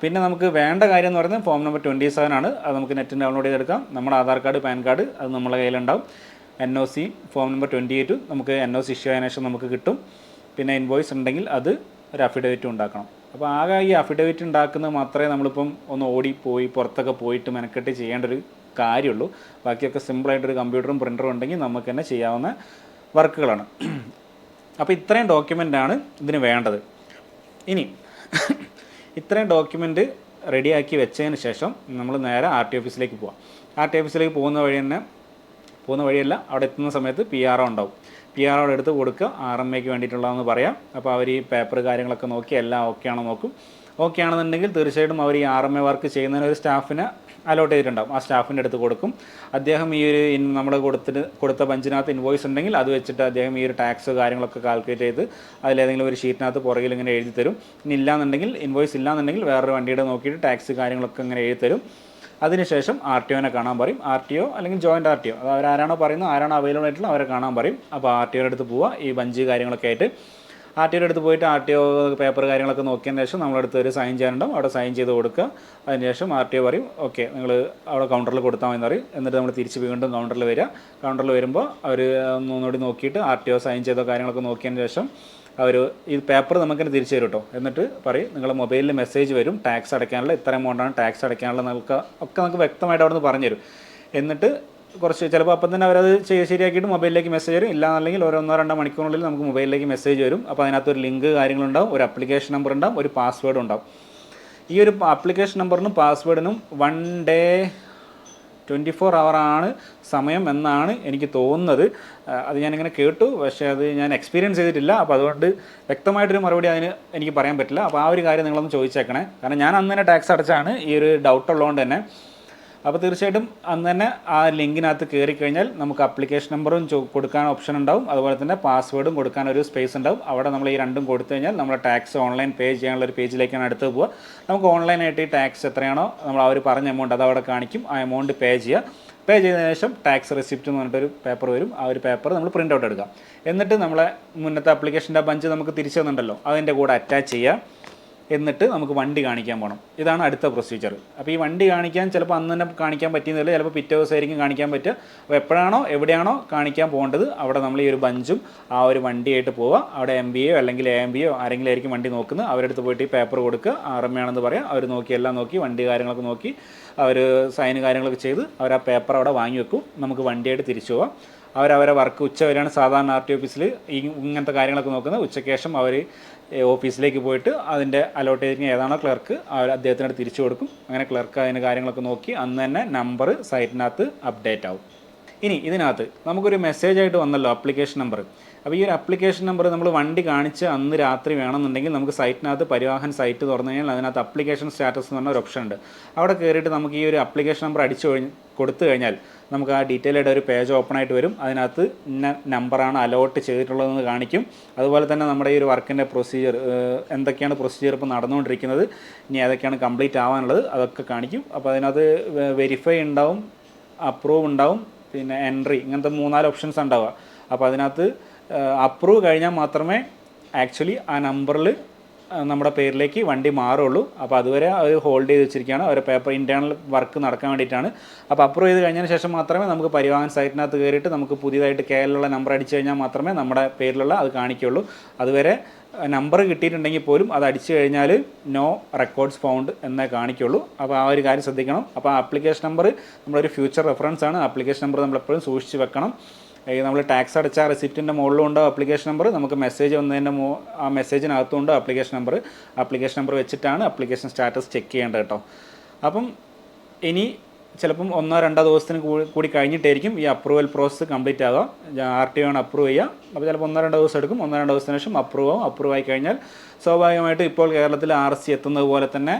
പിന്നെ നമുക്ക് വേണ്ട കാര്യം എന്ന് പറയുന്നത് ഫോം നമ്പർ ട്വന്റി സെവൻ ആണ്. അത് നമുക്ക് നെറ്റിൽ ഡൗൺലോഡ് ചെയ്തെടുക്കാം. നമ്മുടെ ആധാർ കാർഡ് പാൻ കാർഡ് അത് നമ്മുടെ കയ്യിലുണ്ടാവും. N O C form number twenty eight നമുക്ക് എൻ ഒ സി ഇഷ്യൂ ആയതിനു ശേഷം നമുക്ക് കിട്ടും. പിന്നെ ഇൻവോയ്സ് ഉണ്ടെങ്കിൽ അത് ഒരു അഫിഡവിറ്റ് ഉണ്ടാക്കണം. അപ്പോൾ ആകെ ഈ അഫിഡവിറ്റ് ഉണ്ടാക്കുന്നത് മാത്രമേ നമ്മളിപ്പം ഒന്ന് ഓടിപ്പോയി പുറത്തൊക്കെ പോയിട്ട് മെനക്കെട്ട് ചെയ്യേണ്ട ഒരു കാര്യമുള്ളൂ. ബാക്കിയൊക്കെ സിമ്പിളായിട്ടൊരു കമ്പ്യൂട്ടറും പ്രിന്ററും ഉണ്ടെങ്കിൽ നമുക്ക് തന്നെ ചെയ്യാവുന്ന വർക്കുകളാണ്. അപ്പോൾ ഇത്രയും ഡോക്യുമെന്റ് ആണ് ഇതിന് വേണ്ടത്. ഇനി ഇത്രയും ഡോക്യുമെന്റ് റെഡിയാക്കി വെച്ചതിന് ശേഷം നമ്മൾ നേരെ ആർ ടി ഓഫീസിലേക്ക് പോവാം. ആർ ടി ഓഫീസിലേക്ക് പോകുന്ന വഴി തന്നെ പോകുന്ന വഴിയല്ല. അവിടെ എത്തുന്ന സമയത്ത് പി ആർ ഒ ഉണ്ടാവും. പി ആർ ഒ എടുത്ത് കൊടുക്കുക. ആർ എം എക്ക് വേണ്ടിയിട്ടുള്ളതെന്ന് പറയാം. അപ്പോൾ അവർ ഈ പേപ്പർ കാര്യങ്ങളൊക്കെ നോക്കി എല്ലാം ഓക്കെ ആണോ നോക്കും. ഓക്കെ ആണെന്നുണ്ടെങ്കിൽ തീർച്ചയായിട്ടും അവർ ഈ ആർ എം എ വർക്ക് ചെയ്യുന്നതിന് ഒരു സ്റ്റാഫിനെ അലോട്ട് ചെയ്തിട്ടുണ്ടാവും. ആ സ്റ്റാഫിന്റെ അടുത്ത് കൊടുക്കും. അദ്ദേഹം ഈ ഒരു നമ്മൾ കൊടുത്തിട്ട് കൊടുത്ത പഞ്ചിനകത്ത് ഇൻവോയ്സ് ഉണ്ടെങ്കിൽ അത് വെച്ചിട്ട് അദ്ദേഹം ഈ ഒരു ടാക്സ് കാര്യങ്ങളൊക്കെ കാൽക്കുലേറ്റ് ചെയ്ത് അതിലേതെങ്കിലും ഒരു ഷീറ്റിനകത്ത് പുറകിൽ ഇങ്ങനെ എഴുതി തരും ഇനി ഇല്ലാന്നുണ്ടെങ്കിൽ ഇൻവോയ്സ് ഇല്ലാന്നുണ്ടെങ്കിൽ വേറൊരു വണ്ടിയുടെ നോക്കിയിട്ട് ടാക്സ് കാര്യങ്ങളൊക്കെ ഇങ്ങനെ എഴുതി തരും അതിനുശേഷം ആർ ടി ഒനെ കാണാൻ പറയും. ആർ ടി ഒ അല്ലെങ്കിൽ ജോയിന്റ് ആർ ടി ഒ. അത് അവരാരാണോ പറയുന്നത് ആരാണോ അവൈലബിൾ ആയിട്ടുള്ള അവരെ കാണാൻ പറയും. അപ്പോൾ ആർ ടി ഒയുടെ അടുത്ത് പോവുക ഈ ബഞ്ച് കാര്യങ്ങളൊക്കെ ആയിട്ട് ആർ ടി ഒയുടെ അടുത്ത് പോയിട്ട് ആർ ടി ഒ പേപ്പർ കാര്യങ്ങളൊക്കെ നോക്കിയതിന് ശേഷം നമ്മളടുത്ത് ഒരു സൈൻ ചെയ്യാനുണ്ടാവും അവിടെ സൈൻ ചെയ്ത് കൊടുക്കുക. അതിനുശേഷം ആർ ടി ഒ പറയും ഓക്കെ നിങ്ങൾ അവിടെ കൗണ്ടറിൽ കൊടുത്താൽ മതി പറയും. എന്നിട്ട് നമ്മൾ തിരിച്ച് വീണ്ടും കൗണ്ടറിൽ വരിക. കൗണ്ടറിൽ വരുമ്പോൾ അവർ ഒന്നുകൂടി നോക്കിയിട്ട് ആർ ടി ഒ സൈൻ ചെയ്ത കാര്യങ്ങളൊക്കെ നോക്കിയതിന് ശേഷം അവർ ഈ പേപ്പർ നമുക്കിന് തിരിച്ചു തരും കേട്ടോ എന്നിട്ട് പറയും നിങ്ങളുടെ മൊബൈലിൽ മെസ്സേജ് വരും ടാക്സ് അടയ്ക്കാനുള്ള ഇത്ര എമൗണ്ടാണ് ടാക്സ് അടയ്ക്കാനുള്ള നമുക്ക് ഒക്കെ നമുക്ക് വ്യക്തമായിട്ട് അവിടെ നിന്ന് പറഞ്ഞു തരും. എന്നിട്ട് കുറച്ച് ചിലപ്പോൾ അപ്പം തന്നെ അവരത് ശരിയാക്കിയിട്ട് മൊബൈലിലേക്ക് മെസ്സേജ് വരും. ഇല്ലാന്നുണ്ടെങ്കിൽ ഓരോന്നോ രണ്ടോ മണിക്കൂറിനുള്ളിൽ നമുക്ക് മൊബൈലിലേക്ക് മെസ്സേജ് വരും. അപ്പോൾ അതിനകത്ത് ഒരു ലിങ്ക് കാര്യങ്ങളുണ്ടാവും ഒരു അപ്ലിക്കേഷൻ നമ്പർ ഉണ്ടാവും ഒരു പാസ്വേഡ് ഉണ്ടാവും. ഈ ഒരു ആപ്ലിക്കേഷൻ നമ്പറിനും പാസ്വേഡിനും വൺ ഡേ ട്വന്റി ഫോർ ആണ് സമയം എന്നാണ് എനിക്ക് തോന്നുന്നത്. അത് ഞാനിങ്ങനെ കേട്ടു. പക്ഷേ അത് ഞാൻ എക്സ്പീരിയൻസ് ചെയ്തിട്ടില്ല. അപ്പോൾ അതുകൊണ്ട് വ്യക്തമായിട്ടൊരു മറുപടി അതിന് എനിക്ക് പറയാൻ പറ്റില്ല. അപ്പോൾ ആ ഒരു കാര്യം നിങ്ങളൊന്ന് ചോദിച്ചേക്കണേ. കാരണം ഞാൻ അന്ന് തന്നെ ടാക്സ് അടച്ചാണ് ഈ ഒരു ഡൗട്ട് ഉള്ളതുകൊണ്ട് തന്നെ. അപ്പോൾ തീർച്ചയായിട്ടും അന്ന് തന്നെ ആ ലിങ്കിനകത്ത് കയറി കഴിഞ്ഞാൽ നമുക്ക് അപ്ലിക്കേഷൻ നമ്പറും കൊടുക്കാൻ ഓപ്ഷൻ ഉണ്ടാവും. അതുപോലെ തന്നെ പാസ്വേഡും കൊടുക്കാൻ ഒരു സ്പേസ് ഉണ്ടാവും. അവിടെ നമ്മൾ ഈ രണ്ടും കൊടുത്തു കഴിഞ്ഞാൽ നമ്മുടെ ടാക്സ് ഓൺലൈൻ പേ ചെയ്യാനുള്ള ഒരു പേജിലേക്കാണ് അടുത്ത് പോവുക. നമുക്ക് ഓൺലൈനായിട്ട് ഈ ടാക്സ് എത്രയാണോ നമ്മൾ ഒരു പറഞ്ഞ എമൗണ്ട് അത് അവിടെ കാണിക്കും. ആ എമൗണ്ട് പേ ചെയ്യുക. പേ ചെയ്തതിനു ശേഷം ടാക്സ് റെസിപ്റ്റ് എന്ന് പറഞ്ഞിട്ടൊരു പേപ്പർ വരും. ആ ഒരു പേപ്പർ നമ്മൾ പ്രിന്റ് ഔട്ട് എടുക്കാം. എന്നിട്ട് നമ്മളെ മുന്നത്തെ അപ്ലിക്കേഷന്റെ ബഞ്ച് നമുക്ക് തിരിച്ചു തന്നിട്ടുണ്ടല്ലോ. അതിന്റെ കൂടെ അറ്റാച്ച് ചെയ്യുക. എന്നിട്ട് നമുക്ക് വണ്ടി കാണിക്കാൻ പോകണം ഇതാണ് അടുത്ത പ്രൊസീജിയർ അപ്പോൾ ഈ വണ്ടി കാണിക്കാൻ ചിലപ്പോൾ അന്ന് തന്നെ കാണിക്കാൻ പറ്റിയെന്നില്ല ചിലപ്പോൾ പിറ്റേ ദിവസമായിരിക്കും കാണിക്കാൻ പറ്റുക. അപ്പോൾ എപ്പോഴാണോ എവിടെയാണോ കാണിക്കാൻ പോകേണ്ടത് അവിടെ നമ്മൾ ഈ ഒരു ബഞ്ചും ആ ഒരു വണ്ടിയായിട്ട് പോവുക. അവിടെ എം ബി എയോ അല്ലെങ്കിൽ എ എം ബി ഒ ആരെങ്കിലും ആയിരിക്കും വണ്ടി നോക്കുന്നത്. അവരെടുത്ത് പോയിട്ട് ഈ പേപ്പർ കൊടുക്കുക. ആർ എം ആണെന്ന് പറയാം. അവർ നോക്കി എല്ലാം നോക്കി വണ്ടി കാര്യങ്ങളൊക്കെ നോക്കി അവർ സൈന് കാര്യങ്ങളൊക്കെ ചെയ്ത് അവർ ആ പേപ്പർ അവിടെ വാങ്ങി വെക്കും. നമുക്ക് വണ്ടിയായിട്ട് തിരിച്ചു പോവാം. അവരവരെ വർക്ക് ഉച്ച വരെയാണ് സാധാരണ ആർ ടി ഓഫീസിൽ ഇങ്ങനത്തെ കാര്യങ്ങളൊക്കെ നോക്കുന്നത്. ഉച്ചയ്ക്ക് ശേഷം അവർ ഓഫീസിലേക്ക് പോയിട്ട് അതിന്റെ അലോട്ട് ചെയ്തിരിക്കുന്ന ഏതാണോ ക്ലർക്ക് അവർ അദ്ദേഹത്തിനോട് തിരിച്ചു കൊടുക്കും. അങ്ങനെ ക്ലർക്ക് അതിന്റെ കാര്യങ്ങളൊക്കെ നോക്കി അന്ന് തന്നെ നമ്പർ സൈറ്റിനകത്ത് അപ്ഡേറ്റ് ആവും. ഇനി ഇതിനകത്ത് നമുക്കൊരു മെസ്സേജ് ആയിട്ട് വന്നല്ലോ അപ്ലിക്കേഷൻ നമ്പർ. അപ്പോൾ ഈ ഒരു അപ്ലിക്കേഷൻ നമ്പർ നമ്മൾ വണ്ടി കാണിച്ച് അന്ന് രാത്രി വേണമെന്നുണ്ടെങ്കിൽ നമുക്ക് സൈറ്റിനകത്ത് പരിവാഹൻ സൈറ്റ് തുറന്നു കഴിഞ്ഞാൽ അതിനകത്ത് അപ്ലിക്കേഷൻ സ്റ്റാറ്റസ് എന്ന് പറഞ്ഞ ഒരു ഓപ്ഷൻ ഉണ്ട് അവിടെ കയറിയിട്ട് നമുക്ക് ഈ ഒരു അപ്ലിക്കേഷൻ നമ്പർ അടിച്ചു കഴിഞ്ഞ് കൊടുത്തു കഴിഞ്ഞാൽ നമുക്ക് ആ ഡീറ്റെയിൽ ആയിട്ട് ഒരു പേജ് ഓപ്പൺ ആയിട്ട് വരും. അതിനകത്ത് ഇന്ന നമ്പറാണ് അലോട്ട് ചെയ്തിട്ടുള്ളതെന്ന് കാണിക്കും. അതുപോലെ തന്നെ നമ്മുടെ ഈ ഒരു വർക്കിന്റെ പ്രൊസീജിയർ എന്തൊക്കെയാണ് പ്രൊസീജിയർ ഇപ്പോൾ നടന്നുകൊണ്ടിരിക്കുന്നത് ഇനി ഏതൊക്കെയാണ് കംപ്ലീറ്റ് ആവാനുള്ളത് അതൊക്കെ കാണിക്കും. അപ്പോൾ അതിനകത്ത് വെരിഫൈ ഉണ്ടാവും അപ്രൂവ് ഉണ്ടാവും പിന്നെ എൻട്രി ഇങ്ങനത്തെ മൂന്നാൽ ഓപ്ഷൻസ് ഉണ്ടാവുക. അപ്പോൾ അതിനകത്ത് അപ്രൂവ് കഴിഞ്ഞാൽ മാത്രമേ ആക്ച്വലി ആ നമ്പറിൽ നമ്മുടെ പേരിലേക്ക് വണ്ടി മാറുള്ളൂ. അപ്പോൾ അതുവരെ അവർ ഹോൾഡ് ചെയ്ത് വെച്ചിരിക്കുകയാണ്. അവരെ പേപ്പർ ഇന്റേർണൽ വർക്ക് നടക്കാൻ വേണ്ടിയിട്ടാണ്. അപ്പോൾ അപ്രൂവ് ചെയ്ത് കഴിഞ്ഞതിന് ശേഷം മാത്രമേ നമുക്ക് പരിവാഹൻ സൈറ്റിനകത്ത് കയറിയിട്ട് നമുക്ക് പുതിയതായിട്ട് കെ എല്ലുള്ള നമ്പർ അടിച്ചു കഴിഞ്ഞാൽ മാത്രമേ നമ്മുടെ പേരിലുള്ള അത് കാണിക്കുള്ളൂ അതുവരെ നമ്പർ കിട്ടിയിട്ടുണ്ടെങ്കിൽ പോലും അത് അടിച്ചു കഴിഞ്ഞാൽ നോ റെക്കോർഡ്സ് ഫൗണ്ട് എന്നേ കാണിക്കുള്ളൂ അപ്പോൾ ആ ഒരു കാര്യം ശ്രദ്ധിക്കണം. അപ്പോൾ ആപ്ലിക്കേഷൻ നമ്പർ നമ്മളൊരു ഫ്യൂച്ചർ റെഫറൻസ് ആണ്. ആപ്ലിക്കേഷൻ നമ്പർ നമ്മളെപ്പോഴും സൂക്ഷിച്ച് വെക്കണം. നമ്മൾ ടാക്സ് അടച്ച റെസിപ്റ്റിന്റെ മുകളിലും ഉണ്ടോ ആപ്ലിക്കേഷൻ നമ്പർ നമുക്ക് മെസ്സേജ് വന്നതിന്റെ മോ ആ മെസ്സേജിനകത്തും ഉണ്ടോ ആപ്ലിക്കേഷൻ നമ്പർ അപ്ലിക്കേഷൻ നമ്പർ വെച്ചിട്ടാണ് അപ്ലിക്കേഷൻ സ്റ്റാറ്റസ് ചെക്ക് ചെയ്യേണ്ടത് കേട്ടോ. അപ്പം ഇനി ചിലപ്പം ഒന്നോ രണ്ടോ ദിവസത്തിന് കൂടി കൂടി കഴിഞ്ഞിട്ടായിരിക്കും ഈ അപ്രൂവൽ പ്രോസസ്സ് കംപ്ലീറ്റ് ആകാം ആർ ടി ആണ് അപ്രൂവ് ചെയ്യുക. അപ്പോൾ ചിലപ്പോൾ ഒന്നോ രണ്ടോ ദിവസം എടുക്കും. ഒന്നോ രണ്ടോ ദിവസത്തിന് ശേഷം അപ്രൂവ് ആവും. അപ്രൂവ് ആയി കഴിഞ്ഞാൽ സ്വാഭാവികമായിട്ടും ഇപ്പോൾ കേരളത്തിൽ ആർ സി എത്തുന്നത് പോലെ തന്നെ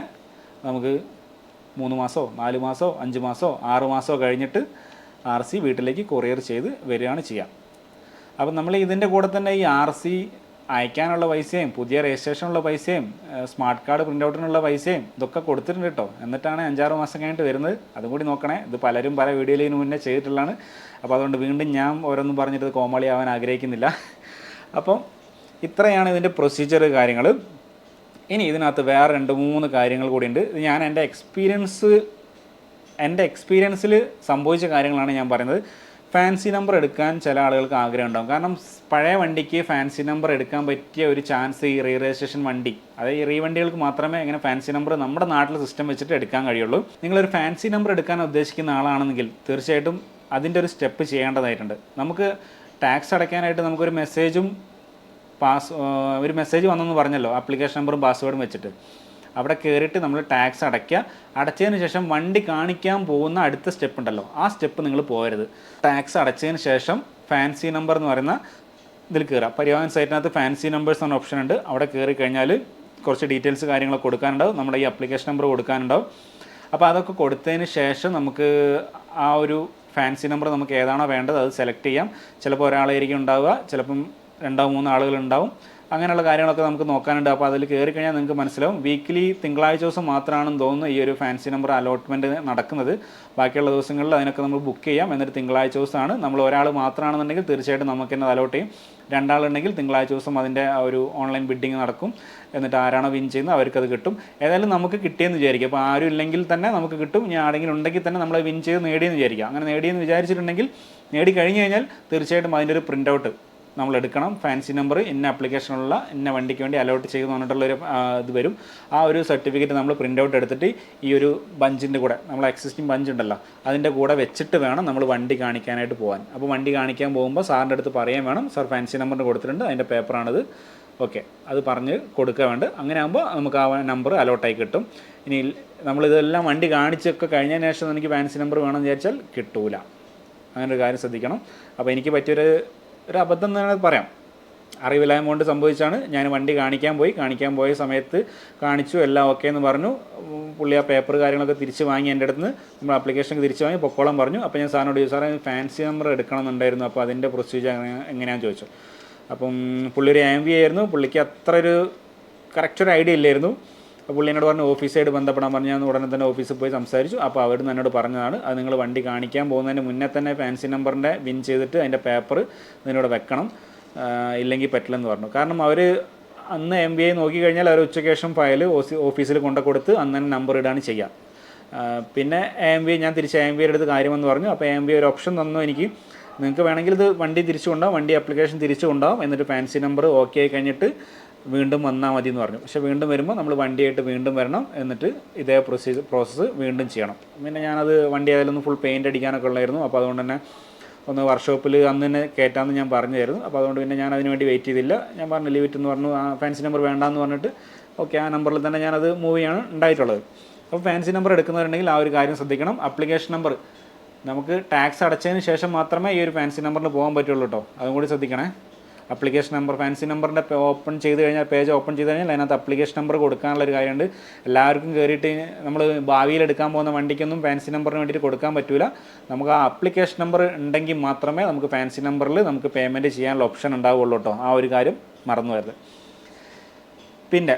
നമുക്ക് മൂന്ന് മാസമോ നാല് മാസമോ അഞ്ച് മാസമോ ആറ് മാസമോ കഴിഞ്ഞിട്ട് ആർ സി വീട്ടിലേക്ക് കൊറിയർ ചെയ്ത് വരികയാണ് ചെയ്യുക അപ്പം നമ്മൾ ഇതിന്റെ കൂടെ തന്നെ ഈ ആർ സി അയക്കാനുള്ള പൈസയും പുതിയ രജിസ്ട്രേഷനുള്ള പൈസയും സ്മാർട്ട് കാർഡ് പ്രിന്റ് ഔട്ടിനുള്ള പൈസയും ഇതൊക്കെ കൊടുത്തിട്ടുണ്ട് കേട്ടോ. എന്നിട്ടാണ് അഞ്ചാറ് മാസം കഴിഞ്ഞിട്ട് വരുന്നത്. അതും കൂടി നോക്കണേ. ഇത് പലരും പല വീഡിയോയിൽ ഇതിന് മുന്നേ ചെയ്തിട്ടുള്ളതാണ്. അപ്പോൾ അതുകൊണ്ട് വീണ്ടും ഞാൻ ഓരോന്നും പറഞ്ഞിട്ട് കോമാളി ആവാൻ ആഗ്രഹിക്കുന്നില്ല. അപ്പം ഇത്രയാണ് ഇതിന്റെ പ്രൊസീജിയർ കാര്യങ്ങൾ ഇനി ഇതിനകത്ത് വേറെ രണ്ട് മൂന്ന് കാര്യങ്ങൾ കൂടിയുണ്ട് ഞാൻ എന്റെ എക്സ്പീരിയൻസ് എന്റെ എക്സ്പീരിയൻസിൽ സംഭവിച്ച കാര്യങ്ങളാണ് ഞാൻ പറയുന്നത്. ഫാൻസി നമ്പർ എടുക്കാൻ ചില ആളുകൾക്ക് ആഗ്രഹം ഉണ്ടാകും കാരണം പഴയ വണ്ടിക്ക് ഫാൻസി നമ്പർ എടുക്കാൻ പറ്റിയ ഒരു ചാൻസ് ഈ റീ രജിസ്ട്രേഷൻ വണ്ടി അതായത് ഈ റീ വണ്ടികൾക്ക് മാത്രമേ ഇങ്ങനെ ഫാൻസി നമ്പർ നമ്മുടെ നാട്ടിലെ സിസ്റ്റം വെച്ചിട്ട് എടുക്കാൻ കഴിയുള്ളൂ. നിങ്ങളൊരു ഫാൻസി നമ്പർ എടുക്കാൻ ഉദ്ദേശിക്കുന്ന ആളാണെങ്കിൽ തീർച്ചയായിട്ടും അതിന്റെ ഒരു സ്റ്റെപ്പ് ചെയ്യേണ്ടതായിട്ടുണ്ട്. നമുക്ക് ടാക്സ് അടയ്ക്കാനായിട്ട് നമുക്കൊരു മെസ്സേജും പാസ് ഒരു മെസ്സേജ് വന്നെന്ന് പറഞ്ഞല്ലോ ആപ്ലിക്കേഷൻ നമ്പറും പാസ്വേഡും വെച്ചിട്ട്. അവിടെ കയറിയിട്ട് നമ്മൾ ടാക്സ് അടയ്ക്കുക. അടച്ചതിന് ശേഷം വണ്ടി കാണിക്കാൻ പോകുന്ന അടുത്ത സ്റ്റെപ്പ് ഉണ്ടല്ലോ. ആ സ്റ്റെപ്പ് നിങ്ങൾ പോകരുത്. ടാക്സ് അടച്ചതിന് ശേഷം ഫാൻസി നമ്പർ എന്ന് പറയുന്ന ഇതിൽ കയറുക. പരിവാഹൻ സൈറ്റിനകത്ത് ഫാൻസി നമ്പേഴ്സ് എന്ന ഓപ്ഷൻ ഉണ്ട്. അവിടെ കയറി കഴിഞ്ഞാൽ കുറച്ച് ഡീറ്റെയിൽസ് കാര്യങ്ങളൊക്കെ കൊടുക്കാനുണ്ടാവും. നമ്മുടെ ഈ അപ്ലിക്കേഷൻ നമ്പർ കൊടുക്കാനുണ്ടാവും. അപ്പോൾ അതൊക്കെ കൊടുത്തതിന് ശേഷം നമുക്ക് ആ ഒരു ഫാൻസി നമ്പർ നമുക്ക് ഏതാണോ വേണ്ടത് അത് സെലക്ട് ചെയ്യാം. ചിലപ്പോൾ ഒരാളായിരിക്കും ഉണ്ടാവുക. ചിലപ്പം രണ്ടോ മൂന്നോ ആളുകൾ ഉണ്ടാവും. അങ്ങനെയുള്ള കാര്യങ്ങളൊക്കെ നമുക്ക് നോക്കാനുണ്ട്. അപ്പോൾ അതിൽ കയറി കഴിഞ്ഞാൽ നിങ്ങൾക്ക് മനസ്സിലാവും. വീക്കിലി തിങ്കളാഴ്ച ദിവസം മാത്രമാണെന്ന് തോന്നുന്നു ഈ ഒരു ഫാൻസി നമ്പർ അലോട്ട്മെന്റ് നടക്കുന്നത്. ബാക്കിയുള്ള ദിവസങ്ങളിൽ അതിനൊക്കെ നമ്മൾ ബുക്ക് ചെയ്യാം. എന്നിട്ട് തിങ്കളാഴ്ച ദിവസമാണ്. നമ്മൾ ഒരാൾ മാത്രമാണെന്നുണ്ടെങ്കിൽ തീർച്ചയായിട്ടും നമുക്ക് തന്നെ അലോട്ട് ചെയ്യും. രണ്ടാളുണ്ടെങ്കിൽ തിങ്കളാഴ്ച ദിവസം അതിന്റെ ഒരു ഓൺലൈൻ ബിഡിങ് നടക്കും. എന്നിട്ട് ആരാണോ വിൻ ചെയ്യുന്നത് അവർക്കത് കിട്ടും. ഏതായാലും നമുക്ക് കിട്ടിയെന്ന് വിചാരിക്കും. അപ്പോൾ ആരും ഇല്ലെങ്കിൽ തന്നെ നമുക്ക് കിട്ടും. ഞാൻ ആരെങ്കിലും ഉണ്ടെങ്കിൽ തന്നെ നമ്മൾ വിൻ ചെയ്ത് നേടിയെന്ന് വിചാരിക്കുക അങ്ങനെ നേടിയെന്ന് വിചാരിച്ചിട്ടുണ്ടെങ്കിൽ നേടി കഴിഞ്ഞ് കഴിഞ്ഞാൽ തീർച്ചയായിട്ടും അതിന്റെ ഒരു പ്രിന്റ് ഔട്ട് നമ്മൾ എടുക്കണം ഫാൻസി നമ്പർ ഇന്ന ആപ്ലിക്കേഷനുള്ള ഇന്ന വണ്ടിക്ക് വേണ്ടി അലോട്ട് ചെയ്തു പറഞ്ഞിട്ടുള്ളൊരു ഇത് വരും. ആ ഒരു സർട്ടിഫിക്കറ്റ് നമ്മൾ പ്രിന്റ് ഔട്ട് എടുത്തിട്ട് ഈ ഒരു ബഞ്ചിന്റെ കൂടെ നമ്മൾ എക്സിസ്റ്റിംഗ് ബഞ്ച് ഉണ്ടല്ലോ അതിന്റെ കൂടെ വെച്ചിട്ട് വേണം നമ്മൾ വണ്ടി കാണിക്കാനായിട്ട് പോകാൻ അപ്പോൾ വണ്ടി കാണിക്കാൻ പോകുമ്പോൾ സാറിന്റെ അടുത്ത് പറയാൻ വേണം. സാർ ഫാൻസി നമ്പറിന് കൊടുത്തിട്ടുണ്ട് അതിന്റെ പേപ്പറാണിത് ഓക്കെ അത് പറഞ്ഞ് കൊടുക്കുക വേണ്ട. അങ്ങനെ ആകുമ്പോൾ നമുക്ക് ആ നമ്പർ അലോട്ടായി കിട്ടും. ഇനി നമ്മളിതെല്ലാം വണ്ടി കാണിച്ചൊക്കെ കഴിഞ്ഞതിന് ശേഷം എനിക്ക് ഫാൻസി നമ്പർ വേണമെന്ന് വിചാരിച്ചാൽ കിട്ടൂല. അങ്ങനെ ഒരു കാര്യം ശ്രദ്ധിക്കണം. അപ്പോൾ എനിക്ക് പറ്റിയൊരു ഒരു അബദ്ധം തന്നെ പറയാം. അറിവില്ലായ്മ കൊണ്ട് സംഭവിച്ചാണ് ഞാൻ വണ്ടി കാണിക്കാൻ പോയി. കാണിക്കാൻ പോയ സമയത്ത് കാണിച്ചു എല്ലാം ഓക്കെ എന്ന് പറഞ്ഞു. പുള്ളി ആ പേപ്പർ കാര്യങ്ങളൊക്കെ തിരിച്ച് വാങ്ങി എന്റെ അടുത്ത് നിന്ന്. നമ്മൾ ആപ്ലിക്കേഷൻ തിരിച്ച് വാങ്ങി പൊക്കോളം പറഞ്ഞു. അപ്പോൾ ഞാൻ സാറിനോട് ചോദിച്ചു സാറേ ഫാൻസി നമ്പർ എടുക്കണം എന്നുണ്ടായിരുന്നു അപ്പോൾ അതിന്റെ പ്രൊസീജിയർ എങ്ങനെയാണെന്ന് ചോദിച്ചു. അപ്പം പുള്ളി ഒരു എം വി ആയിരുന്നു. പുള്ളിക്ക് അത്ര ഒരു കറക്റ്റ് ഒരു ഐഡിയ ഇല്ലായിരുന്നു. പുള്ളി എന്നോട് പറഞ്ഞു ഓഫീസായിട്ട് ബന്ധപ്പെടാൻ പറഞ്ഞു. ഞാൻ ഉടനെ തന്നെ ഓഫീസിൽ പോയി സംസാരിച്ചു. അപ്പോൾ അവിടുന്ന് എന്നോട് പറഞ്ഞതാണ് അത് നിങ്ങൾ വണ്ടി കാണിക്കാൻ പോകുന്നതിന് മുന്നേ തന്നെ ഫാൻസി നമ്പറിന്റെ വിൻ ചെയ്തിട്ട് അതിന്റെ പേപ്പർ ഇതിനോട് വെക്കണം. ഇല്ലെങ്കിൽ പറ്റില്ലെന്ന് പറഞ്ഞു. കാരണം അവർ അന്ന് എം ബി ഐ നോക്കിക്കഴിഞ്ഞാൽ അവർ ഉച്ചയ്ക്ക് ശേഷം ഫയൽ ഓഫീസിൽ കൊണ്ടു കൊടുത്ത് അന്ന് തന്നെ നമ്പർ ഇടാണ് ചെയ്യുക പിന്നെ എം ബി ഞാൻ തിരിച്ച് എം ബി എടുത്ത് കാര്യമെന്ന് പറഞ്ഞു. അപ്പോൾ എം ബി ഒരു ഓപ്ഷൻ തന്നു എനിക്ക്. നിങ്ങൾക്ക് വേണമെങ്കിൽ ഇത് വണ്ടി തിരിച്ചു കൊണ്ടാവും വണ്ടി അപ്ലിക്കേഷൻ തിരിച്ചു കൊണ്ടാവും എന്നിട്ട് ഫാൻസി നമ്പർ ഓക്കെ ആയി കഴിഞ്ഞിട്ട് വീണ്ടും വന്നാൽ മതി എന്ന് പറഞ്ഞു. പക്ഷേ വീണ്ടും വരുമ്പോൾ നമ്മൾ വണ്ടിയായിട്ട് വീണ്ടും വരണം എന്നിട്ട് ഇതേ പ്രൊസീജർ പ്രോസസ്സ് വീണ്ടും ചെയ്യണം. പിന്നെ ഞാനത് വണ്ടി ആയാലൊന്ന് ഫുൾ പെയിന്റ് അടിക്കാനൊക്കെ ഉള്ളായിരുന്നു. അപ്പോൾ അതുകൊണ്ട് തന്നെ ഒന്ന് വർക്ക്ഷോപ്പിൽ അന്ന് തന്നെ കയറ്റാമെന്ന് ഞാൻ പറഞ്ഞായിരുന്നു. അപ്പോൾ അതുകൊണ്ട് പിന്നെ ഞാൻ അതിന് വേണ്ടി വെയിറ്റ് ചെയ്തില്ല. ഞാൻ പറഞ്ഞു ലീവ് ഇറ്റ് എന്ന് പറഞ്ഞു. ആ ഫാൻസി നമ്പർ വേണ്ടാന്ന് പറഞ്ഞിട്ട് ഓക്കെ ആ നമ്പറിൽ തന്നെ ഞാനത് മൂവ് ചെയ്യാണ് ഉണ്ടായിട്ടുള്ളത്. അപ്പോൾ ഫാൻസി നമ്പർ എടുക്കുന്നവരുണ്ടെങ്കിൽ ആ ഒരു കാര്യം ശ്രദ്ധിക്കണം. അപ്ലിക്കേഷൻ നമ്പർ നമുക്ക് ടാക്സ് അടച്ചതിന് ശേഷം മാത്രമേ ഈ ഒരു ഫാൻസി നമ്പറിന് പോകാൻ പറ്റുള്ളൂ കേട്ടോ അതും കൂടി ശ്രദ്ധിക്കണേ. അപ്ലിക്കേഷൻ നമ്പർ ഫാൻസി നമ്പറിന്റെ ഓപ്പൺ ചെയ്ത് കഴിഞ്ഞാൽ പേജ് ഓപ്പൺ ചെയ്ത് കഴിഞ്ഞാൽ അതിനകത്ത് അപ്ലിക്കേഷൻ നമ്പർ കൊടുക്കാനുള്ള ഒരു കാര്യമുണ്ട്. എല്ലാവർക്കും കയറിയിട്ട് നമ്മൾ ഭാവിയിൽ എടുക്കാൻ പോകുന്ന വണ്ടിക്കൊന്നും ഫാൻസി നമ്പറിന് വേണ്ടിയിട്ട് കൊടുക്കാൻ പറ്റില്ല നമുക്ക് ആ അപ്ലിക്കേഷൻ നമ്പർ ഉണ്ടെങ്കിൽ മാത്രമേ നമുക്ക് ഫാൻസി നമ്പറിൽ നമുക്ക് പേയ്മെന്റ് ചെയ്യാനുള്ള ഓപ്ഷൻ ഉണ്ടാവുള്ളൂ കേട്ടോ. ആ ഒരു കാര്യം മറന്നു വരുത് പിന്നെ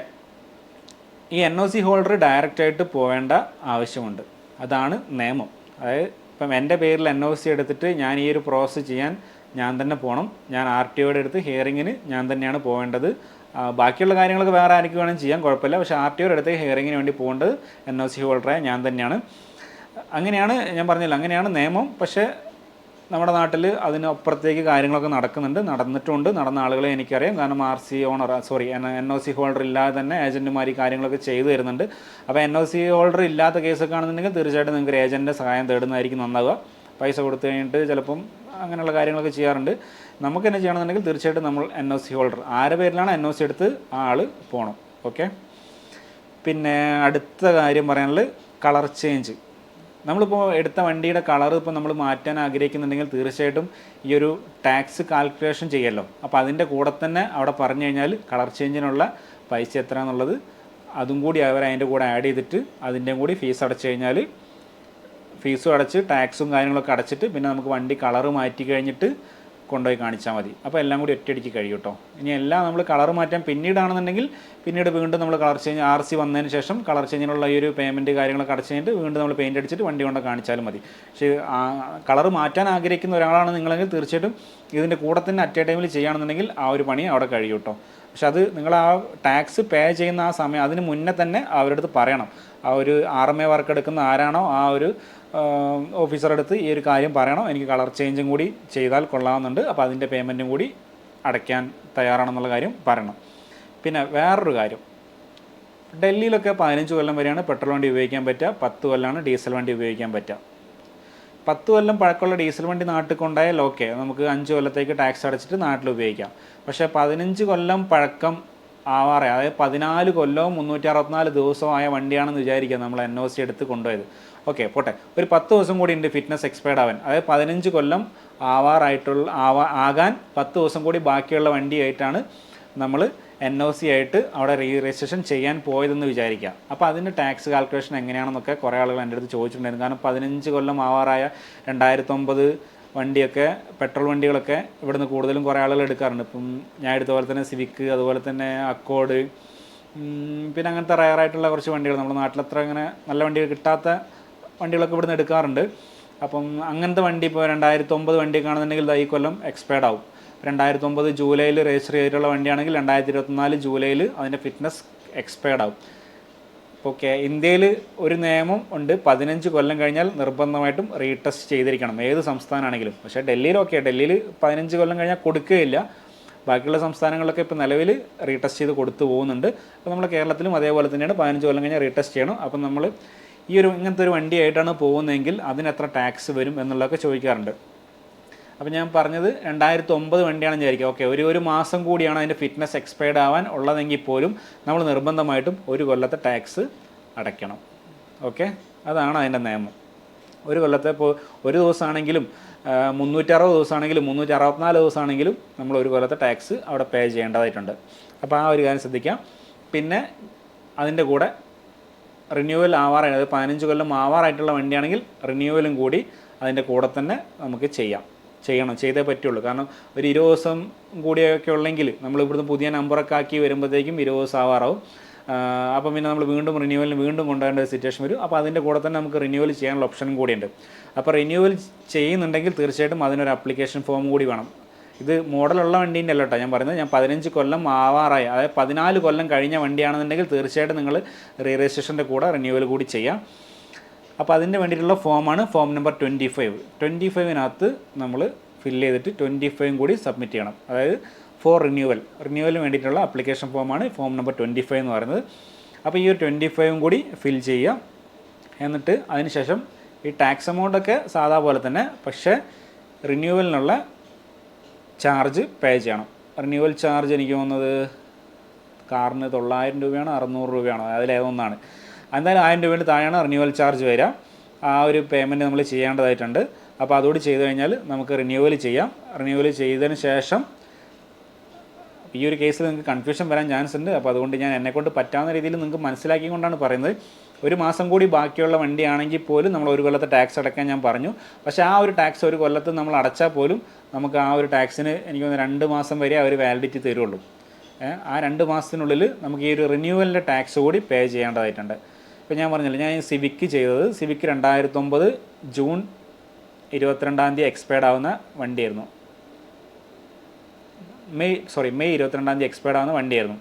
ഈ എൻ ഒ സി ഹോൾഡർ ഡയറക്റ്റായിട്ട് പോവേണ്ട ആവശ്യമുണ്ട്. അതാണ് നിയമം. അതായത് ഇപ്പം എന്റെ പേരിൽ എൻ ഒ സി എടുത്തിട്ട് ഞാൻ ഈ ഒരു പ്രോസസ്സ് ചെയ്യാൻ ഞാൻ തന്നെ പോകണം ഞാൻ ആർ ടി ഒയുടെ അടുത്ത് ഹിയറിങ്ങിന് ഞാൻ തന്നെയാണ് പോകേണ്ടത് ബാക്കിയുള്ള കാര്യങ്ങളൊക്കെ വേറെ ആർക്ക് വേണമെങ്കിൽ ചെയ്യാൻ കുഴപ്പമില്ല. പക്ഷേ ആർ ടി ഒയുടെ അടുത്ത് ഹിയറിങ്ങിന് വേണ്ടി പോകേണ്ടത് എൻ ഒ സി ഹോൾഡറായ ഞാൻ തന്നെയാണ്. അങ്ങനെയാണ് ഞാൻ പറഞ്ഞില്ല അങ്ങനെയാണ് നിയമം. പക്ഷേ നമ്മുടെ നാട്ടിൽ അതിനപ്പുറത്തേക്ക് കാര്യങ്ങളൊക്കെ നടക്കുന്നുണ്ട് നടന്നിട്ടുണ്ട്. നടന്ന ആളുകളെ എനിക്കറിയാം. കാരണം R C owner sorry N O C holder ഇല്ലാതെ തന്നെ ഏജന്റുമാർ ഈ കാര്യങ്ങളൊക്കെ ചെയ്തു തരുന്നുണ്ട്. അപ്പോൾ എൻ ഒ സി ഹോൾഡർ ഇല്ലാത്ത കേസൊക്കെ ആണെന്നുണ്ടെങ്കിൽ തീർച്ചയായിട്ടും നിങ്ങൾക്ക് ഒരു ഏജന്റിന്റെ സഹായം തേടുന്നതായിരിക്കും നന്നാവുക. പൈസ കൊടുത്തു കഴിഞ്ഞിട്ട് ചിലപ്പം അങ്ങനെയുള്ള കാര്യങ്ങളൊക്കെ ചെയ്യാറുണ്ട്. നമുക്ക് എന്നെ ചെയ്യണമെന്നുണ്ടെങ്കിൽ തീർച്ചയായിട്ടും നമ്മൾ എൻ ഒ സി ഹോൾഡർ ആരുടെ പേരിലാണ് എൻ ഒ സി എടുത്ത് ആ ആൾ പോകണം ഓക്കെ പിന്നെ അടുത്ത കാര്യം പറയാനുള്ളത് കളർ ചേഞ്ച് നമ്മളിപ്പോൾ എടുത്ത വണ്ടിയുടെ കളർ ഇപ്പോൾ നമ്മൾ മാറ്റാൻ ആഗ്രഹിക്കുന്നുണ്ടെങ്കിൽ തീർച്ചയായിട്ടും ഈ ഒരു ടാക്സ് കാൽക്കുലേഷൻ ചെയ്യല്ലോ. അപ്പോൾ അതിന്റെ കൂടെ തന്നെ അവിടെ പറഞ്ഞു കഴിഞ്ഞാൽ കളർ ചേഞ്ചിനുള്ള പൈസ എത്ര എന്നുള്ളത് അതും കൂടി അവർ അതിന്റെ കൂടെ ആഡ് ചെയ്തിട്ട് അതിന്റെയും കൂടി ഫീസ് അടച്ചു കഴിഞ്ഞാൽ ഫീസും അടച്ച് ടാക്സും കാര്യങ്ങളൊക്കെ അടച്ചിട്ട് പിന്നെ നമുക്ക് വണ്ടി കളറ് മാറ്റി കഴിഞ്ഞിട്ട് കൊണ്ടുപോയി കാണിച്ചാൽ മതി. അപ്പോൾ എല്ലാം കൂടി ഒറ്റയടിക്ക് കഴിയും കേട്ടോ. ഇനി എല്ലാം നമ്മൾ കളർ മാറ്റാൻ പിന്നീടാണെന്നുണ്ടെങ്കിൽ പിന്നീട് വീണ്ടും നമ്മൾ കളർ ചേഞ്ച് ആർ സി വന്നതിന് ശേഷം കളർ ചേഞ്ചിനുള്ള ഈ ഒരു പേയ്മെന്റ് കാര്യങ്ങളൊക്കെ അടച്ചു കഴിഞ്ഞിട്ട് വീണ്ടും നമ്മൾ പെയിന്റ് അടിച്ചിട്ട് വണ്ടി കൊണ്ട് കാണിച്ചാലും മതി. പക്ഷേ കളർ മാറ്റാൻ ആഗ്രഹിക്കുന്ന ഒരാളാണ് നിങ്ങളെങ്കിൽ തീർച്ചയായിട്ടും ഇതിന്റെ കൂടെ തന്നെ അറ്റ് എ ടൈമിൽ ചെയ്യുകയാണെന്നുണ്ടെങ്കിൽ ആ ഒരു പണി അവിടെ കഴിയും കേട്ടോ. പക്ഷെ അത് നിങ്ങൾ ആ ടാക്സ് പേ ചെയ്യുന്ന ആ സമയം അതിന് മുന്നേ തന്നെ അവരുടെ അടുത്ത് പറയണം. ആ ഒരു ആർ എം എ വർക്ക് എടുക്കുന്ന ആരാണോ ആ ഒരു ഓഫീസറുടെ അടുത്ത് ഈ ഒരു കാര്യം പറയണം. എനിക്ക് കളർ ചേഞ്ചും കൂടി ചെയ്താൽ കൊള്ളാമെന്നുണ്ട്. അപ്പോൾ അതിന്റെ പേയ്മെന്റും കൂടി അടയ്ക്കാൻ തയ്യാറാണെന്നുള്ള കാര്യം പറയണം. പിന്നെ വേറൊരു കാര്യം. ഡൽഹിയിലൊക്കെ പതിനഞ്ച് കൊല്ലം വരെയാണ് പെട്രോൾ വണ്ടി ഉപയോഗിക്കാൻ പറ്റുക. പത്ത് കൊല്ലമാണ് ഡീസൽ വണ്ടി ഉപയോഗിക്കാൻ പറ്റുക. പത്ത് കൊല്ലം പഴക്കമുള്ള ഡീസൽ വണ്ടി നാട്ടിൽ കൊണ്ടായാൽ ഓക്കെ. നമുക്ക് അഞ്ച് കൊല്ലത്തേക്ക് ടാക്സ് അടച്ചിട്ട് നാട്ടിൽ ഉപയോഗിക്കാം. പക്ഷേ പതിനഞ്ച് കൊല്ലം പഴക്കം ആവാറെ അതായത് പതിനാല് കൊല്ലവും മുന്നൂറ്റി അറുപത്തിനാല് ദിവസവും ആയ വണ്ടിയാണെന്ന് വിചാരിക്കുക നമ്മൾ എൻ ഒ സി എടുത്ത് കൊണ്ടുപോയത്. ഓക്കെ പോട്ടെ. ഒരു പത്ത് ദിവസം കൂടി ഉണ്ട് ഫിറ്റ്നസ് എക്സ്പയർഡ് ആവാൻ. അതായത് പതിനഞ്ച് കൊല്ലം ആവാറായിട്ടുള്ള ആവാ ആകാൻ പത്ത് ദിവസം കൂടി ബാക്കിയുള്ള വണ്ടിയായിട്ടാണ് നമ്മൾ എൻ ഒ സി ആയിട്ട് അവിടെ റീ രജിസ്ട്രേഷൻ ചെയ്യാൻ പോയതെന്ന് വിചാരിക്കുക അപ്പോൾ അതിന്റെ ടാക്സ് കാൽക്കുലേഷൻ എങ്ങനെയാണെന്നൊക്കെ കുറേ ആളുകൾ എന്റെ അടുത്ത് ചോദിച്ചിട്ടുണ്ടായിരുന്നു. കാരണം പതിനഞ്ച് കൊല്ലം ആവാറായ രണ്ടായിരത്തൊമ്പത് വണ്ടിയൊക്കെ പെട്രോൾ വണ്ടികളൊക്കെ ഇവിടുന്ന് കൂടുതലും കുറേ ആളുകൾ എടുക്കാറുണ്ട്. ഇപ്പം ഞാൻ എടുത്ത പോലെ തന്നെ സിവിക്ക് അതുപോലെ തന്നെ അക്കോഡ് പിന്നെ അങ്ങനത്തെ റയറായിട്ടുള്ള കുറച്ച് വണ്ടികൾ. നമ്മുടെ നാട്ടിലത്ര അങ്ങനെ നല്ല വണ്ടികൾ കിട്ടാത്ത വണ്ടികളൊക്കെ ഇവിടുന്ന് എടുക്കാറുണ്ട്. അപ്പം അങ്ങനത്തെ വണ്ടി ഇപ്പോൾ രണ്ടായിരത്തി ഒമ്പത് വണ്ടി കാണുന്നുണ്ടെങ്കിൽ ഈ കൊല്ലം എക്സ്പയർഡ് ആവും. രണ്ടായിരത്തി ഒമ്പത് ജൂലൈയിൽ രജിസ്റ്റർ ചെയ്തിട്ടുള്ള വണ്ടിയാണെങ്കിൽ രണ്ടായിരത്തി ഇരുപത്തിനാല് ജൂലൈയിൽ അതിന്റെ ഫിറ്റ്നസ് എക്സ്പയർഡ് ആവും. ഇപ്പോൾ കേ ഇന്ത്യയിൽ ഒരു നിയമം ഉണ്ട്. പതിനഞ്ച് കൊല്ലം കഴിഞ്ഞാൽ നിർബന്ധമായിട്ടും റീടെസ്റ്റ് ചെയ്തിരിക്കണം. ഏത് സംസ്ഥാനമാണെങ്കിലും പക്ഷേ ഡൽഹിയിലൊക്കെ ഡൽഹിയിൽ പതിനഞ്ച് കൊല്ലം കഴിഞ്ഞാൽ കൊടുക്കുകയില്ല. ബാക്കിയുള്ള സംസ്ഥാനങ്ങളിലൊക്കെ ഇപ്പോൾ നിലവിൽ റീടെസ്റ്റ് ചെയ്ത് കൊടുത്തു പോകുന്നുണ്ട്. അപ്പോൾ നമ്മൾ കേരളത്തിലും അതേപോലെ തന്നെയാണ്. പതിനഞ്ച് കൊല്ലം കഴിഞ്ഞാൽ റീടെസ്റ്റ് ചെയ്യണം. അപ്പം നമ്മൾ ഈ ഒരു ഇങ്ങനത്തെ ഒരു വണ്ടിയായിട്ടാണ് പോകുന്നതെങ്കിൽ അതിന് എത്ര ടാക്സ് വരും എന്നുള്ളതൊക്കെ ചോദിക്കാറുണ്ട്. അപ്പോൾ ഞാൻ പറഞ്ഞത് രണ്ടായിരത്തി ഒമ്പത് വണ്ടിയാണെന്ന് വിചാരിക്കുക. ഓക്കെ ഒരു ഒരു മാസം കൂടിയാണ് അതിന്റെ ഫിറ്റ്നസ് എക്സ്പയർഡ് ആവാൻ ഉള്ളതെങ്കിൽ പോലും നമ്മൾ നിർബന്ധമായിട്ടും ഒരു കൊല്ലത്തെ ടാക്സ് അടയ്ക്കണം. ഓക്കെ അതാണ് അതിന്റെ നിയമം. ഒരു കൊല്ലത്തെ ഇപ്പോൾ ഒരു ദിവസമാണെങ്കിലും മുന്നൂറ്ററുപത് ദിവസമാണെങ്കിലും മുന്നൂറ്റി അറുപത്തിനാല് ദിവസമാണെങ്കിലും നമ്മൾ ഒരു കൊല്ലത്തെ ടാക്സ് അവിടെ പേ ചെയ്യേണ്ടതായിട്ടുണ്ട്. അപ്പോൾ ആ ഒരു കാര്യം ശ്രദ്ധിക്കാം പിന്നെ അതിന്റെ കൂടെ റിന്യൂവൽ ആവാറായിട്ട് പതിനഞ്ച് കൊല്ലം ആവാറായിട്ടുള്ള വണ്ടിയാണെങ്കിൽ റിന്യൂവലും കൂടി അതിന്റെ കൂടെ തന്നെ നമുക്ക് ചെയ്യാം. ചെയ്യണം ചെയ്തേ പറ്റുള്ളൂ. കാരണം ഒരു ഇരുപത് ദിവസം കൂടിയൊക്കെ ഉള്ളെങ്കിൽ നമ്മൾ ഇവിടുന്ന് പുതിയ നമ്പറൊക്കെ ആക്കി വരുമ്പോഴത്തേക്കും ഇരുപത് ദിവസം ആവാറാവും. അപ്പം പിന്നെ നമ്മൾ വീണ്ടും റിന്യൂവലിന് വീണ്ടും കൊണ്ടുവരേണ്ട സിറ്റുവേഷൻ വരും. അപ്പോൾ അതിന്റെ കൂടെ തന്നെ നമുക്ക് റിന്യൂവൽ ചെയ്യാനുള്ള ഓപ്ഷനും കൂടിയുണ്ട്. അപ്പോൾ റിന്യൂവൽ ചെയ്യുന്നുണ്ടെങ്കിൽ തീർച്ചയായിട്ടും അതിനൊരു അപ്ലിക്കേഷൻ ഫോം കൂടി വേണം. ഇത് മോഡലുള്ള വണ്ടീന്റെ അല്ല കേട്ടോ ഞാൻ പറയുന്നത്. ഞാൻ പതിനഞ്ച് കൊല്ലം ആവാറായി. അതായത് പതിനാല് കൊല്ലം കഴിഞ്ഞ വണ്ടിയാണെന്നുണ്ടെങ്കിൽ തീർച്ചയായിട്ടും നിങ്ങൾ റീ രജിസ്ട്രേഷന്റെ കൂടെ റിന്യൂവൽ കൂടി ചെയ്യാം. അപ്പോൾ അതിന് വേണ്ടിയിട്ടുള്ള ഫോമാണ് form number twenty five twenty ഫൈവിനകത്ത് നമ്മൾ ഫില്ല് ചെയ്തിട്ട് ട്വന്റി ഫൈവും കൂടി സബ്മിറ്റ് ചെയ്യണം. അതായത് ഫോർ റിന്യൂവൽ റിന്യൂവലിന് വേണ്ടിയിട്ടുള്ള അപ്ലിക്കേഷൻ ഫോമാണ് ഫോം നമ്പർ ട്വന്റി ഫൈവ് എന്ന് പറയുന്നത്. അപ്പോൾ ഈ ഒരു ട്വന്റി ഫൈവും കൂടി ഫിൽ ചെയ്യുക എന്നിട്ട് അതിനുശേഷം ഈ ടാക്സ് എമൗണ്ടൊക്കെ സാധാ പോലെ തന്നെ പക്ഷേ റിന്യൂവലിനുള്ള ചാർജ് പേ ചെയ്യണം. റിന്യൂവൽ ചാർജ് എനിക്ക് തോന്നുന്നത് കാറിന് തൊള്ളായിരം രൂപയാണോ അറുന്നൂറ് രൂപയാണോ? അതിലേതൊന്നാണ്. എന്തായാലും ആയിരം രൂപയുടെ താഴെയാണ് റിന്യൂവൽ ചാർജ് വരിക. ആ ഒരു പേയ്മെന്റ് നമ്മൾ ചെയ്യേണ്ടതായിട്ടുണ്ട്. അപ്പോൾ അതുകൂടി ചെയ്തു കഴിഞ്ഞാൽ നമുക്ക് റിന്യൂവൽ ചെയ്യാം. റിന്യൂവൽ ചെയ്തതിന് ശേഷം ഈ ഒരു കേസിൽ നിങ്ങൾക്ക് കൺഫ്യൂഷൻ വരാൻ ചാൻസ് ഉണ്ട്. അപ്പോൾ അതുകൊണ്ട് ഞാൻ എന്നെക്കൊണ്ട് പറ്റാവുന്ന രീതിയിൽ നിങ്ങൾക്ക് മനസ്സിലാക്കിക്കൊണ്ടാണ് പറയുന്നത്. ഒരു മാസം കൂടി ബാക്കിയുള്ള വണ്ടിയാണെങ്കിൽ പോലും നമ്മൾ ഒരു കൊല്ലത്തെ ടാക്സ് അടക്കാൻ ഞാൻ പറഞ്ഞു. പക്ഷേ ആ ഒരു ടാക്സ് ഒരു കൊല്ലത്ത് നമ്മൾ അടച്ചാൽ പോലും നമുക്ക് ആ ഒരു ടാക്സിന് എനിക്ക് തോന്നുന്നു രണ്ട് മാസം വരെ അവർ വാലിഡിറ്റി തരുള്ളൂ. ആ രണ്ട് മാസത്തിനുള്ളിൽ നമുക്ക് ഈ ഒരു റിന്യൂവലിന്റെ ടാക്സ് കൂടി പേ ചെയ്യേണ്ടതായിട്ടുണ്ട്. ഇപ്പോൾ ഞാൻ പറഞ്ഞില്ല ഞാൻ സിവിക്ക് ചെയ്തത് സിവിക്ക് രണ്ടായിരത്തൊമ്പത് ജൂൺ ഇരുപത്തിരണ്ടാം തീയതി എക്സ്പയർഡ് ആവുന്ന വണ്ടിയായിരുന്നു. മെയ് സോറി മെയ് ഇരുപത്തിരണ്ടാം തീയതി എക്സ്പയർഡ് ആവുന്ന വണ്ടിയായിരുന്നു.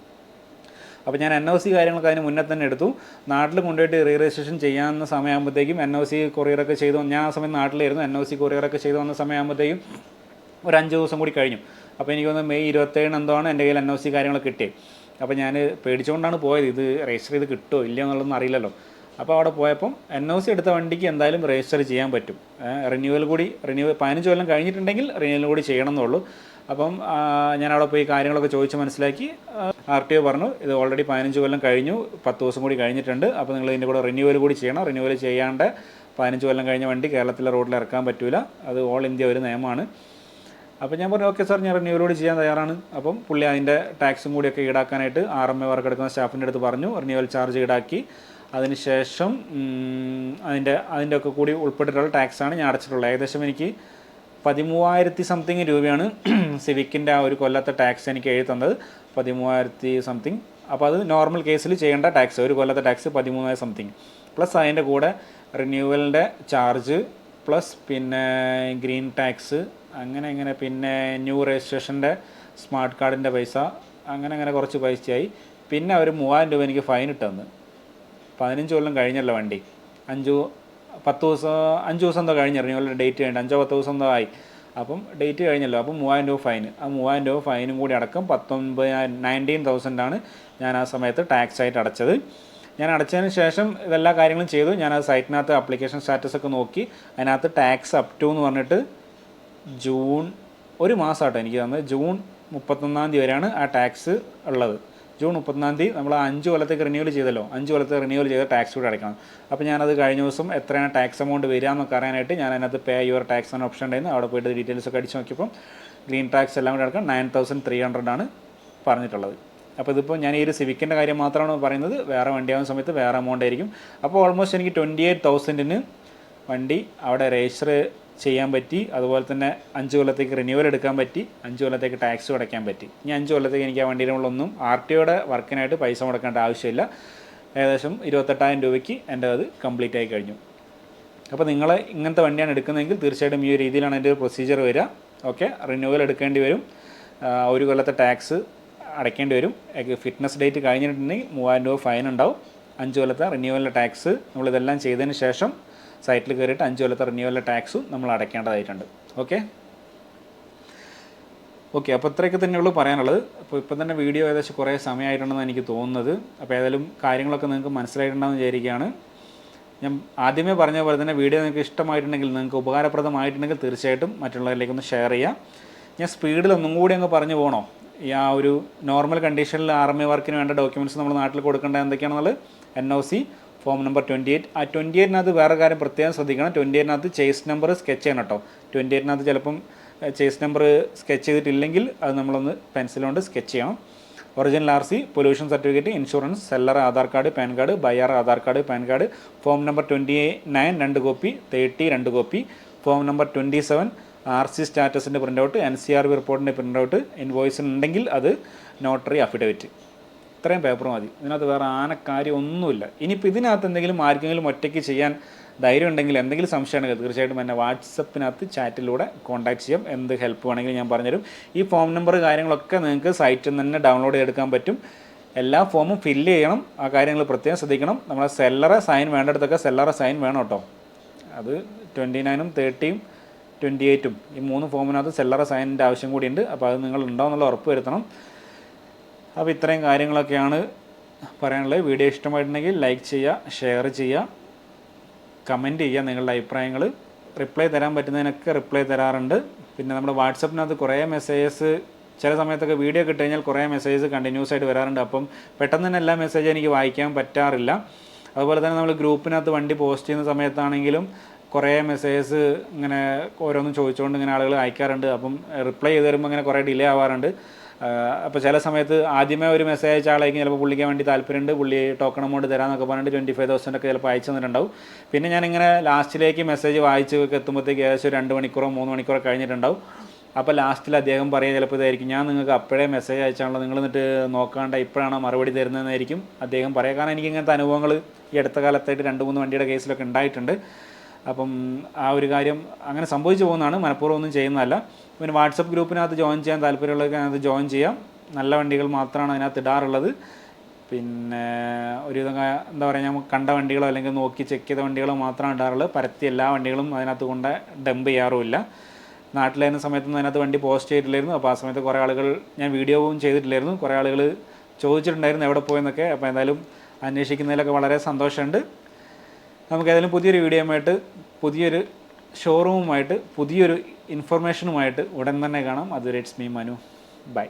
അപ്പോൾ ഞാൻ എൻ ഒ സി കാര്യങ്ങളൊക്കെ അതിന് മുന്നേ തന്നെ എടുത്തു. നാട്ടിൽ കൊണ്ടുപോയിട്ട് റീ രജിസ്ട്രേഷൻ ചെയ്യാവുന്ന സമയമാകുമ്പോഴത്തേക്കും എൻ ഒ സി കൊറിയറൊക്കെ ചെയ്തു ഞാൻ ആ സമയം നാട്ടിലായിരുന്നു. എൻ ഒ സി കൊറിയറൊക്കെ ചെയ്തു വന്ന സമയമാകുമ്പോഴത്തേക്കും ഒരു അഞ്ച് ദിവസം കൂടി കഴിഞ്ഞു. അപ്പോൾ എനിക്ക് തോന്നുന്നു മെയ് ഇരുപത്തേഴിന് എന്തോ ആണ് എന്റെ കയ്യിൽ എൻ ഒ സി കാര്യങ്ങളൊക്കെ കിട്ടിയത് അപ്പോൾ ഞാൻ പേടിച്ചുകൊണ്ടാണ് പോയത് ഇത് രജിസ്റ്റർ ചെയ്ത് കിട്ടുമോ ഇല്ലയോ എന്നുള്ളതൊന്നും അറിയില്ലല്ലോ. അപ്പോൾ അവിടെ പോയപ്പം എൻ ഒ സി എടുത്ത വണ്ടിക്ക് എന്തായാലും രജിസ്റ്റർ ചെയ്യാൻ പറ്റും. റിന്യൂവൽ കൂടി റിന്യൂവൽ പതിനഞ്ച് കൊല്ലം കഴിഞ്ഞിട്ടുണ്ടെങ്കിൽ റിന്യൂവൽ കൂടി ചെയ്യണം എന്നുള്ളൂ അപ്പം ഞാൻ അവിടെ പോയി കാര്യങ്ങളൊക്കെ ചോദിച്ച് മനസ്സിലാക്കി ആർ ടി ഒ പറഞ്ഞു ഇത് ഓൾറെഡി പതിനഞ്ച് കൊല്ലം കഴിഞ്ഞു പത്ത് ദിവസം കൂടി കഴിഞ്ഞിട്ടുണ്ട് അപ്പോൾ നിങ്ങൾ ഇതിന്റെ കൂടെ റിന്യൂവൽ കൂടി ചെയ്യണം. റിന്യൂവൽ ചെയ്യാണ്ട് പതിനഞ്ച് കൊല്ലം കഴിഞ്ഞ വണ്ടി കേരളത്തിലെ റോഡിൽ ഇറക്കാൻ പറ്റില്ല അത് ഓൾ ഇന്ത്യ ഒരു നിയമമാണ്. അപ്പോൾ ഞാൻ പറഞ്ഞു ഓക്കെ സാർ ഞാൻ റിന്യൂവലോട് ചെയ്യാൻ തയ്യാറാണ്. അപ്പം പുള്ളി അതിന്റെ ടാക്സും കൂടിയൊക്കെ ഈടാക്കാനായിട്ട് ആർ എം എ വർക്ക് എടുക്കുന്ന സ്റ്റാഫിന്റെ അടുത്ത് പറഞ്ഞു റിന്യൂവൽ ചാർജ് ഈടാക്കി. അതിനുശേഷം ശേഷം അതിന്റെ അതിന്റെ ഒക്കെ കൂടി ഉൾപ്പെട്ടിട്ടുള്ള ടാക്സാണ് ഞാൻ അടച്ചിട്ടുള്ളത്. ഏകദേശം എനിക്ക് പതിമൂവായിരത്തി സംതിങ് രൂപയാണ് സിവിക്കിന്റെ ആ ഒരു കൊല്ലത്തെ ടാക്സ് എനിക്ക് എഴുതി തന്നത്. പതിമൂവായിരത്തി സംതിങ് അപ്പോൾ അത് നോർമൽ കേസിൽ ചെയ്യേണ്ട ടാക്സ് ഒരു കൊല്ലത്തെ ടാക്സ് പതിമൂവായിരം സംതിങ് പ്ലസ് അതിന്റെ കൂടെ റിന്യൂവലിന്റെ ചാർജ് പ്ലസ് പിന്നെ ഗ്രീൻ ടാക്സ് അങ്ങനെ ഇങ്ങനെ പിന്നെ ന്യൂ രജിസ്ട്രേഷന്റെ സ്മാർട്ട് കാർഡിന്റെ പൈസ അങ്ങനെ അങ്ങനെ കുറച്ച് പൈസയായി. പിന്നെ അവർ മൂവായിരം രൂപ എനിക്ക് ഫൈൻ ഇട്ടന്ന്. പതിനഞ്ച് കൊല്ലം കഴിഞ്ഞല്ലോ വണ്ടി. അഞ്ചു പത്ത് ദിവസം അഞ്ച് ദിവസം എന്തോ കഴിഞ്ഞ് റിന്യൂവൽ ഡേറ്റ് കഴിഞ്ഞു അഞ്ചോ പത്ത് ദിവസം എന്തോ ആയി. അപ്പം ഡേറ്റ് കഴിഞ്ഞല്ലോ. അപ്പം മൂവായിരം രൂപ ഫൈൻ ആ മൂവായിരം രൂപ ഫൈനും കൂടി അടക്കം പത്തൊൻപത് നയന്റീൻ തൗസൻഡാണ് ഞാൻ ആ സമയത്ത് ടാക്സ് ആയിട്ട് അടച്ചത്. ഞാൻ അടച്ചതിന് ശേഷം ഇതെല്ലാ കാര്യങ്ങളും ചെയ്തു. ഞാൻ ആ സൈറ്റിനകത്ത് ആപ്ലിക്കേഷൻ സ്റ്റാറ്റസ് ഒക്കെ നോക്കി. അതിനകത്ത് ടാക്സ് അപ് ടു എന്ന് പറഞ്ഞിട്ട് ജൂൺ ഒരു മാസമാട്ടോ എനിക്ക് തന്നത്. ജൂൺ മുപ്പത്തൊന്നാം തീയതി വരെയാണ് ആ ടാക്സ് ഉള്ളത്. ജൂൺ മുപ്പത്തൊന്നാം തീയതി നമ്മൾ അഞ്ച് കൊല്ലത്തേക്ക് റിന്യൂവൽ ചെയ്തല്ലോ. അഞ്ച് കൊല്ലത്തെ റിന്യൂവൽ ചെയ്ത ടാക്സ് കൂടെ അടയ്ക്കണം. അപ്പോൾ ഞാനത് കഴിഞ്ഞ ദിവസം എത്രയാണ് ടാക്സ് എമൗണ്ട് വരിക എന്നൊക്കെ അറിയാനായിട്ട് ഞാൻ അതിനകത്ത് പേ യുവർ ടാക്സ് എന്ന ഓപ്ഷൻ ഉണ്ടായിരുന്നു. അവിടെ പോയിട്ട് ഡീറ്റെയിൽസ് ഒക്കെ അടിച്ച് നോക്കിയപ്പോൾ ഗ്രീൻ ടാക്സ് എല്ലാം കൂടെ അടക്കം നയൻ തൗസൻഡ് ത്രീ ഹൺഡ്രഡ് ആണ് പറഞ്ഞിട്ടുള്ളത്. അപ്പോൾ ഇതിപ്പോൾ ഞാൻ ഈ ഒരു സിവിക്കിന്റെ കാര്യം മാത്രമാണ് പറയുന്നത്. വേറെ വണ്ടിയാവുന്ന സമയത്ത് വേറെ എമൗണ്ട് ആയിരിക്കും. അപ്പോൾ ഓൾമോസ്റ്റ് എനിക്ക് ട്വന്റി എയ്റ്റ് തൗസൻഡിന് വണ്ടി അവിടെ രജിസ്റ്റർ ചെയ്യാൻ പറ്റി. അതുപോലെ തന്നെ അഞ്ച് കൊല്ലത്തേക്ക് റിന്യൂവൽ എടുക്കാൻ പറ്റി. അഞ്ച് കൊല്ലത്തേക്ക് ടാക്സ് അടയ്ക്കാൻ പറ്റി. ഇനി അഞ്ച് കൊല്ലത്തേക്ക് എനിക്ക് ആ വണ്ടിയിലുള്ളൊന്നും ആർ ടി ഒയുടെ വർക്കിനായിട്ട് പൈസ മുടക്കേണ്ട ആവശ്യമില്ല. ഏകദേശം ഇരുപത്തെട്ടായിരം രൂപയ്ക്ക് എന്റെ അത് കംപ്ലീറ്റ് ആയി കഴിഞ്ഞു. അപ്പോൾ നിങ്ങൾ ഇങ്ങനത്തെ വണ്ടിയാണ് എടുക്കുന്നതെങ്കിൽ തീർച്ചയായിട്ടും ഈ ഒരു രീതിയിലാണ് എന്റെ ഒരു പ്രൊസീജിയർ വരിക. ഓക്കെ റിന്യൂവൽ എടുക്കേണ്ടി വരും. ഒരു കൊല്ലത്തെ ടാക്സ് അടയ്ക്കേണ്ടി വരും. ഫിറ്റ്നസ് ഡേറ്റ് കഴിഞ്ഞിട്ടുണ്ടെങ്കിൽ മൂവായിരം രൂപ ഫൈൻ ഉണ്ടാവും. അഞ്ച് കൊല്ലത്തെ റിന്യൂവലിന്റെ ടാക്സ് നമ്മളിതെല്ലാം ചെയ്തതിന് ശേഷം സൈറ്റിൽ കയറിയിട്ട് അഞ്ച് കൊല്ലത്തെ റിന്യൂവലിന്റെ ടാക്സും നമ്മൾ അടയ്ക്കേണ്ടതായിട്ടുണ്ട്. ഓക്കെ ഓക്കെ അപ്പോൾ ഇത്രയൊക്കെ തന്നെയുള്ളൂ പറയാനുള്ളത്. അപ്പോൾ ഇപ്പം തന്നെ വീഡിയോ ഏകദേശം കുറേ സമയമായിട്ടുണ്ടെന്ന് എനിക്ക് തോന്നുന്നത്. അപ്പോൾ ഏതായാലും കാര്യങ്ങളൊക്കെ നിങ്ങൾക്ക് മനസ്സിലായിട്ടുണ്ടെന്ന് വിചാരിക്കുകയാണ്. ഞാൻ ആദ്യമേ പറഞ്ഞ പോലെ തന്നെ വീഡിയോ നിങ്ങൾക്ക് ഇഷ്ടമായിട്ടുണ്ടെങ്കിൽ നിങ്ങൾക്ക് ഉപകാരപ്രദമായിട്ടുണ്ടെങ്കിൽ തീർച്ചയായിട്ടും മറ്റുള്ളവരിലേക്കൊന്ന് ഷെയർ ചെയ്യാം. ഞാൻ സ്പീഡിൽ ഒന്നും കൂടി അങ്ങ് പറഞ്ഞു പോകണോ ഈ ആ ഒരു നോർമൽ കണ്ടീഷനിൽ ആർമി വർക്കിന് വേണ്ട ഡോക്യുമെന്റ്സ് നമ്മൾ നാട്ടിൽ കൊടുക്കേണ്ടത് എന്തൊക്കെയാണെന്നുള്ളത് N O C form number twenty eight ആ ട്വന്റി എയ്റ്റിനകത്ത് വേറെ കാര്യം പ്രത്യേകം ശ്രദ്ധിക്കണം. ട്വന്റി എയ്റ്റിനകത്ത് ചേസ് നമ്പർ സ്കെച്ച് ചെയ്യണം കേട്ടോ ട്വന്റി എയ്റ്റിനകത്ത് ചിലപ്പം ചേസ് നമ്പർ സ്കെച്ച് ചെയ്തിട്ടില്ലെങ്കിൽ അത് നമ്മളൊന്ന് പെൻസിൽ കൊണ്ട് സ്കെച്ച് ചെയ്യണം original R C pollution certificate insurance seller Aadhaar card pan card buyer Aadhaar card pan card. Form number twenty nine രണ്ട് കോപ്പി തേർട്ടി രണ്ട് copy form number twenty seven R C സ്റ്റാറ്റസിന്റെ print out N C R B റിപ്പോർട്ടിന്റെ പ്രിന്റ് ഔട്ട് ഇൻവോയ്സ് ഉണ്ടെങ്കിൽ അത് നോട്ടറി അഫിഡവിറ്റ് ഇത്രയും പേപ്പർ മതി. ഇതിനകത്ത് വേറെ ആനക്കാര്യം ഒന്നുമില്ല. ഇനിയിപ്പോൾ ഇതിനകത്ത് എന്തെങ്കിലും ആർക്കെങ്കിലും ഒറ്റയ്ക്ക് ചെയ്യാൻ ധൈര്യം ഉണ്ടെങ്കിൽ എന്തെങ്കിലും സംശയമാണെങ്കിൽ തീർച്ചയായിട്ടും എന്നെ വാട്സപ്പിനകത്ത് ചാറ്റിലൂടെ കോൺടാക്ട് ചെയ്യാം. എന്ത് ഹെൽപ്പ് വേണമെങ്കിലും ഞാൻ പറഞ്ഞുതരും. ഈ ഫോം നമ്പർ കാര്യങ്ങളൊക്കെ നിങ്ങൾക്ക് സൈറ്റിൽ നിന്ന് തന്നെ ഡൗൺലോഡ് ചെയ്തെടുക്കാൻ പറ്റും. എല്ലാ ഫോമും ഫില്ല് ചെയ്യണം. ആ കാര്യങ്ങൾ പ്രത്യേകം ശ്രദ്ധിക്കണം. നമ്മളെ സെല്ലറെ സൈൻ വേണ്ടിടത്തൊക്കെ സെല്ലറെ സൈൻ വേണം കേട്ടോ. അത് ട്വന്റി നയനും തേർട്ടിയും ട്വന്റി എയ്റ്റും ഈ മൂന്ന് ഫോമിനകത്ത് സെല്ലറെ സൈനിന്റെ ആവശ്യം കൂടിയുണ്ട്. അപ്പോൾ അത് നിങ്ങൾ ഉണ്ടോ എന്നുള്ള ഉറപ്പ് വരുത്തണം. അപ്പോൾ ഇത്രയും കാര്യങ്ങളൊക്കെയാണ് പറയാനുള്ളത്. വീഡിയോ ഇഷ്ടമായിട്ടുണ്ടെങ്കിൽ ലൈക്ക് ചെയ്യുക ഷെയർ ചെയ്യുക കമന്റ് ചെയ്യുക നിങ്ങളുടെ അഭിപ്രായങ്ങൾ. റിപ്ലൈ തരാൻ പറ്റുന്നതിനൊക്കെ റിപ്ലൈ തരാറുണ്ട്. പിന്നെ നമ്മുടെ വാട്സപ്പിനകത്ത് കുറേ മെസ്സേജസ് ചില സമയത്തൊക്കെ വീഡിയോ കിട്ടി കഴിഞ്ഞാൽ കുറേ മെസ്സേജസ് കണ്ടിന്യൂസ് ആയിട്ട് വരാറുണ്ട്. അപ്പം പെട്ടെന്ന് തന്നെ എല്ലാ മെസ്സേജും എനിക്ക് വായിക്കാൻ പറ്റാറില്ല. അതുപോലെ തന്നെ നമ്മൾ ഗ്രൂപ്പിനകത്ത് വണ്ടി പോസ്റ്റ് ചെയ്യുന്ന സമയത്താണെങ്കിലും കുറേ മെസ്സേജസ് ഇങ്ങനെ ഓരോന്നും ചോദിച്ചുകൊണ്ട് ഇങ്ങനെ ആളുകൾ അയക്കാറുണ്ട്. അപ്പം റിപ്ലൈ ചെയ്ത് വരുമ്പോൾ ഇങ്ങനെ കുറേ ഡിലേ ആവാറുണ്ട്. അപ്പോൾ ചില സമയത്ത് ആദ്യമേ ഒരു മെസ്സേജ് അയച്ച ആളേക്ക് ചിലപ്പോൾ പുള്ളിക്ക് വേണ്ടി താല്പര്യമുണ്ട് പുള്ളി ടോക്കൺ എമൗണ്ട് തരാമെന്നൊക്കെ പറഞ്ഞിട്ട് ട്വന്റി ഫൈവ് തൗസൻഡ് ഒക്കെ ചിലപ്പോൾ അയച്ചു തന്നിട്ടുണ്ടാവും. പിന്നെ ഞാനിങ്ങനെ ലാസ്റ്റിലേക്ക് മെസ്സേജ് വായിച്ച് എത്തുമ്പോഴത്തേക്ക് ഏകദേശം രണ്ട് മണിക്കൂറോ മൂന്ന് മണിക്കൂറോ കഴിഞ്ഞിട്ടുണ്ടാവും. അപ്പോൾ ലാസ്റ്റിൽ അദ്ദേഹം പറയുക ചിലപ്പോൾ ഇതായിരിക്കും ഞാൻ നിങ്ങൾക്ക് അപ്പോഴേ മെസ്സേജ് അയച്ചാണല്ലോ നിങ്ങൾ എന്നിട്ട് നോക്കാണ്ട് ഇപ്പോഴാണോ മറുപടി തരുന്നതെന്നായിരിക്കും അദ്ദേഹം പറയാം. കാരണം എനിക്ക് ഇങ്ങനത്തെ അനുഭവങ്ങൾ ഈ അടുത്ത കാലത്തായിട്ട് രണ്ട് മൂന്ന് വണ്ടിയുടെ കേസിലൊക്കെ ഉണ്ടായിട്ടുണ്ട്. അപ്പം ആ ഒരു കാര്യം അങ്ങനെ സംഭവിച്ചു പോകുന്നതാണ് മനഃപൂർവം ഒന്നും ചെയ്യുന്നതല്ല. പിന്നെ വാട്സപ്പ് ഗ്രൂപ്പിനകത്ത് ജോയിൻ ചെയ്യാൻ താല്പര്യമുള്ളവർക്ക് അതിനകത്ത് ജോയിൻ ചെയ്യാം. നല്ല വണ്ടികൾ മാത്രമാണ് അതിനകത്ത് ഇടാറുള്ളത്. പിന്നെ ഒരുവിധം എന്താ പറയുക ഞാൻ കണ്ട വണ്ടികളോ അല്ലെങ്കിൽ നോക്കി ചെക്ക് ചെയ്ത വണ്ടികളോ മാത്രമാണ് ഇടാറുള്ളത്. പരത്തി എല്ലാ വണ്ടികളും അതിനകത്ത് കൊണ്ട് ഡംപ് ചെയ്യാറുമില്ല. നാട്ടിലായിരുന്ന സമയത്തൊന്നും അതിനകത്ത് വണ്ടി പോസ്റ്റ് ചെയ്തിട്ടില്ലായിരുന്നു. അപ്പോൾ ആ സമയത്ത് കുറേ ആളുകൾ ഞാൻ വീഡിയോ വീഡിയോവും ചെയ്തിട്ടില്ലായിരുന്നു. കുറേ ആളുകൾ ചോദിച്ചിട്ടുണ്ടായിരുന്നു എവിടെ പോയെന്നൊക്കെ. അപ്പോൾ എന്തായാലും അന്വേഷിക്കുന്നതിലൊക്കെ വളരെ സന്തോഷമുണ്ട്. നമുക്ക് ഏതായാലും പുതിയൊരു വീഡിയോയുമായിട്ട് പുതിയൊരു ഷോറൂമുമായിട്ട് പുതിയൊരു ഇൻഫർമേഷനുമായിട്ട് ഉടൻ തന്നെ കാണാം. അതുവരെ ഇറ്റ്സ് മീ മനു ബൈ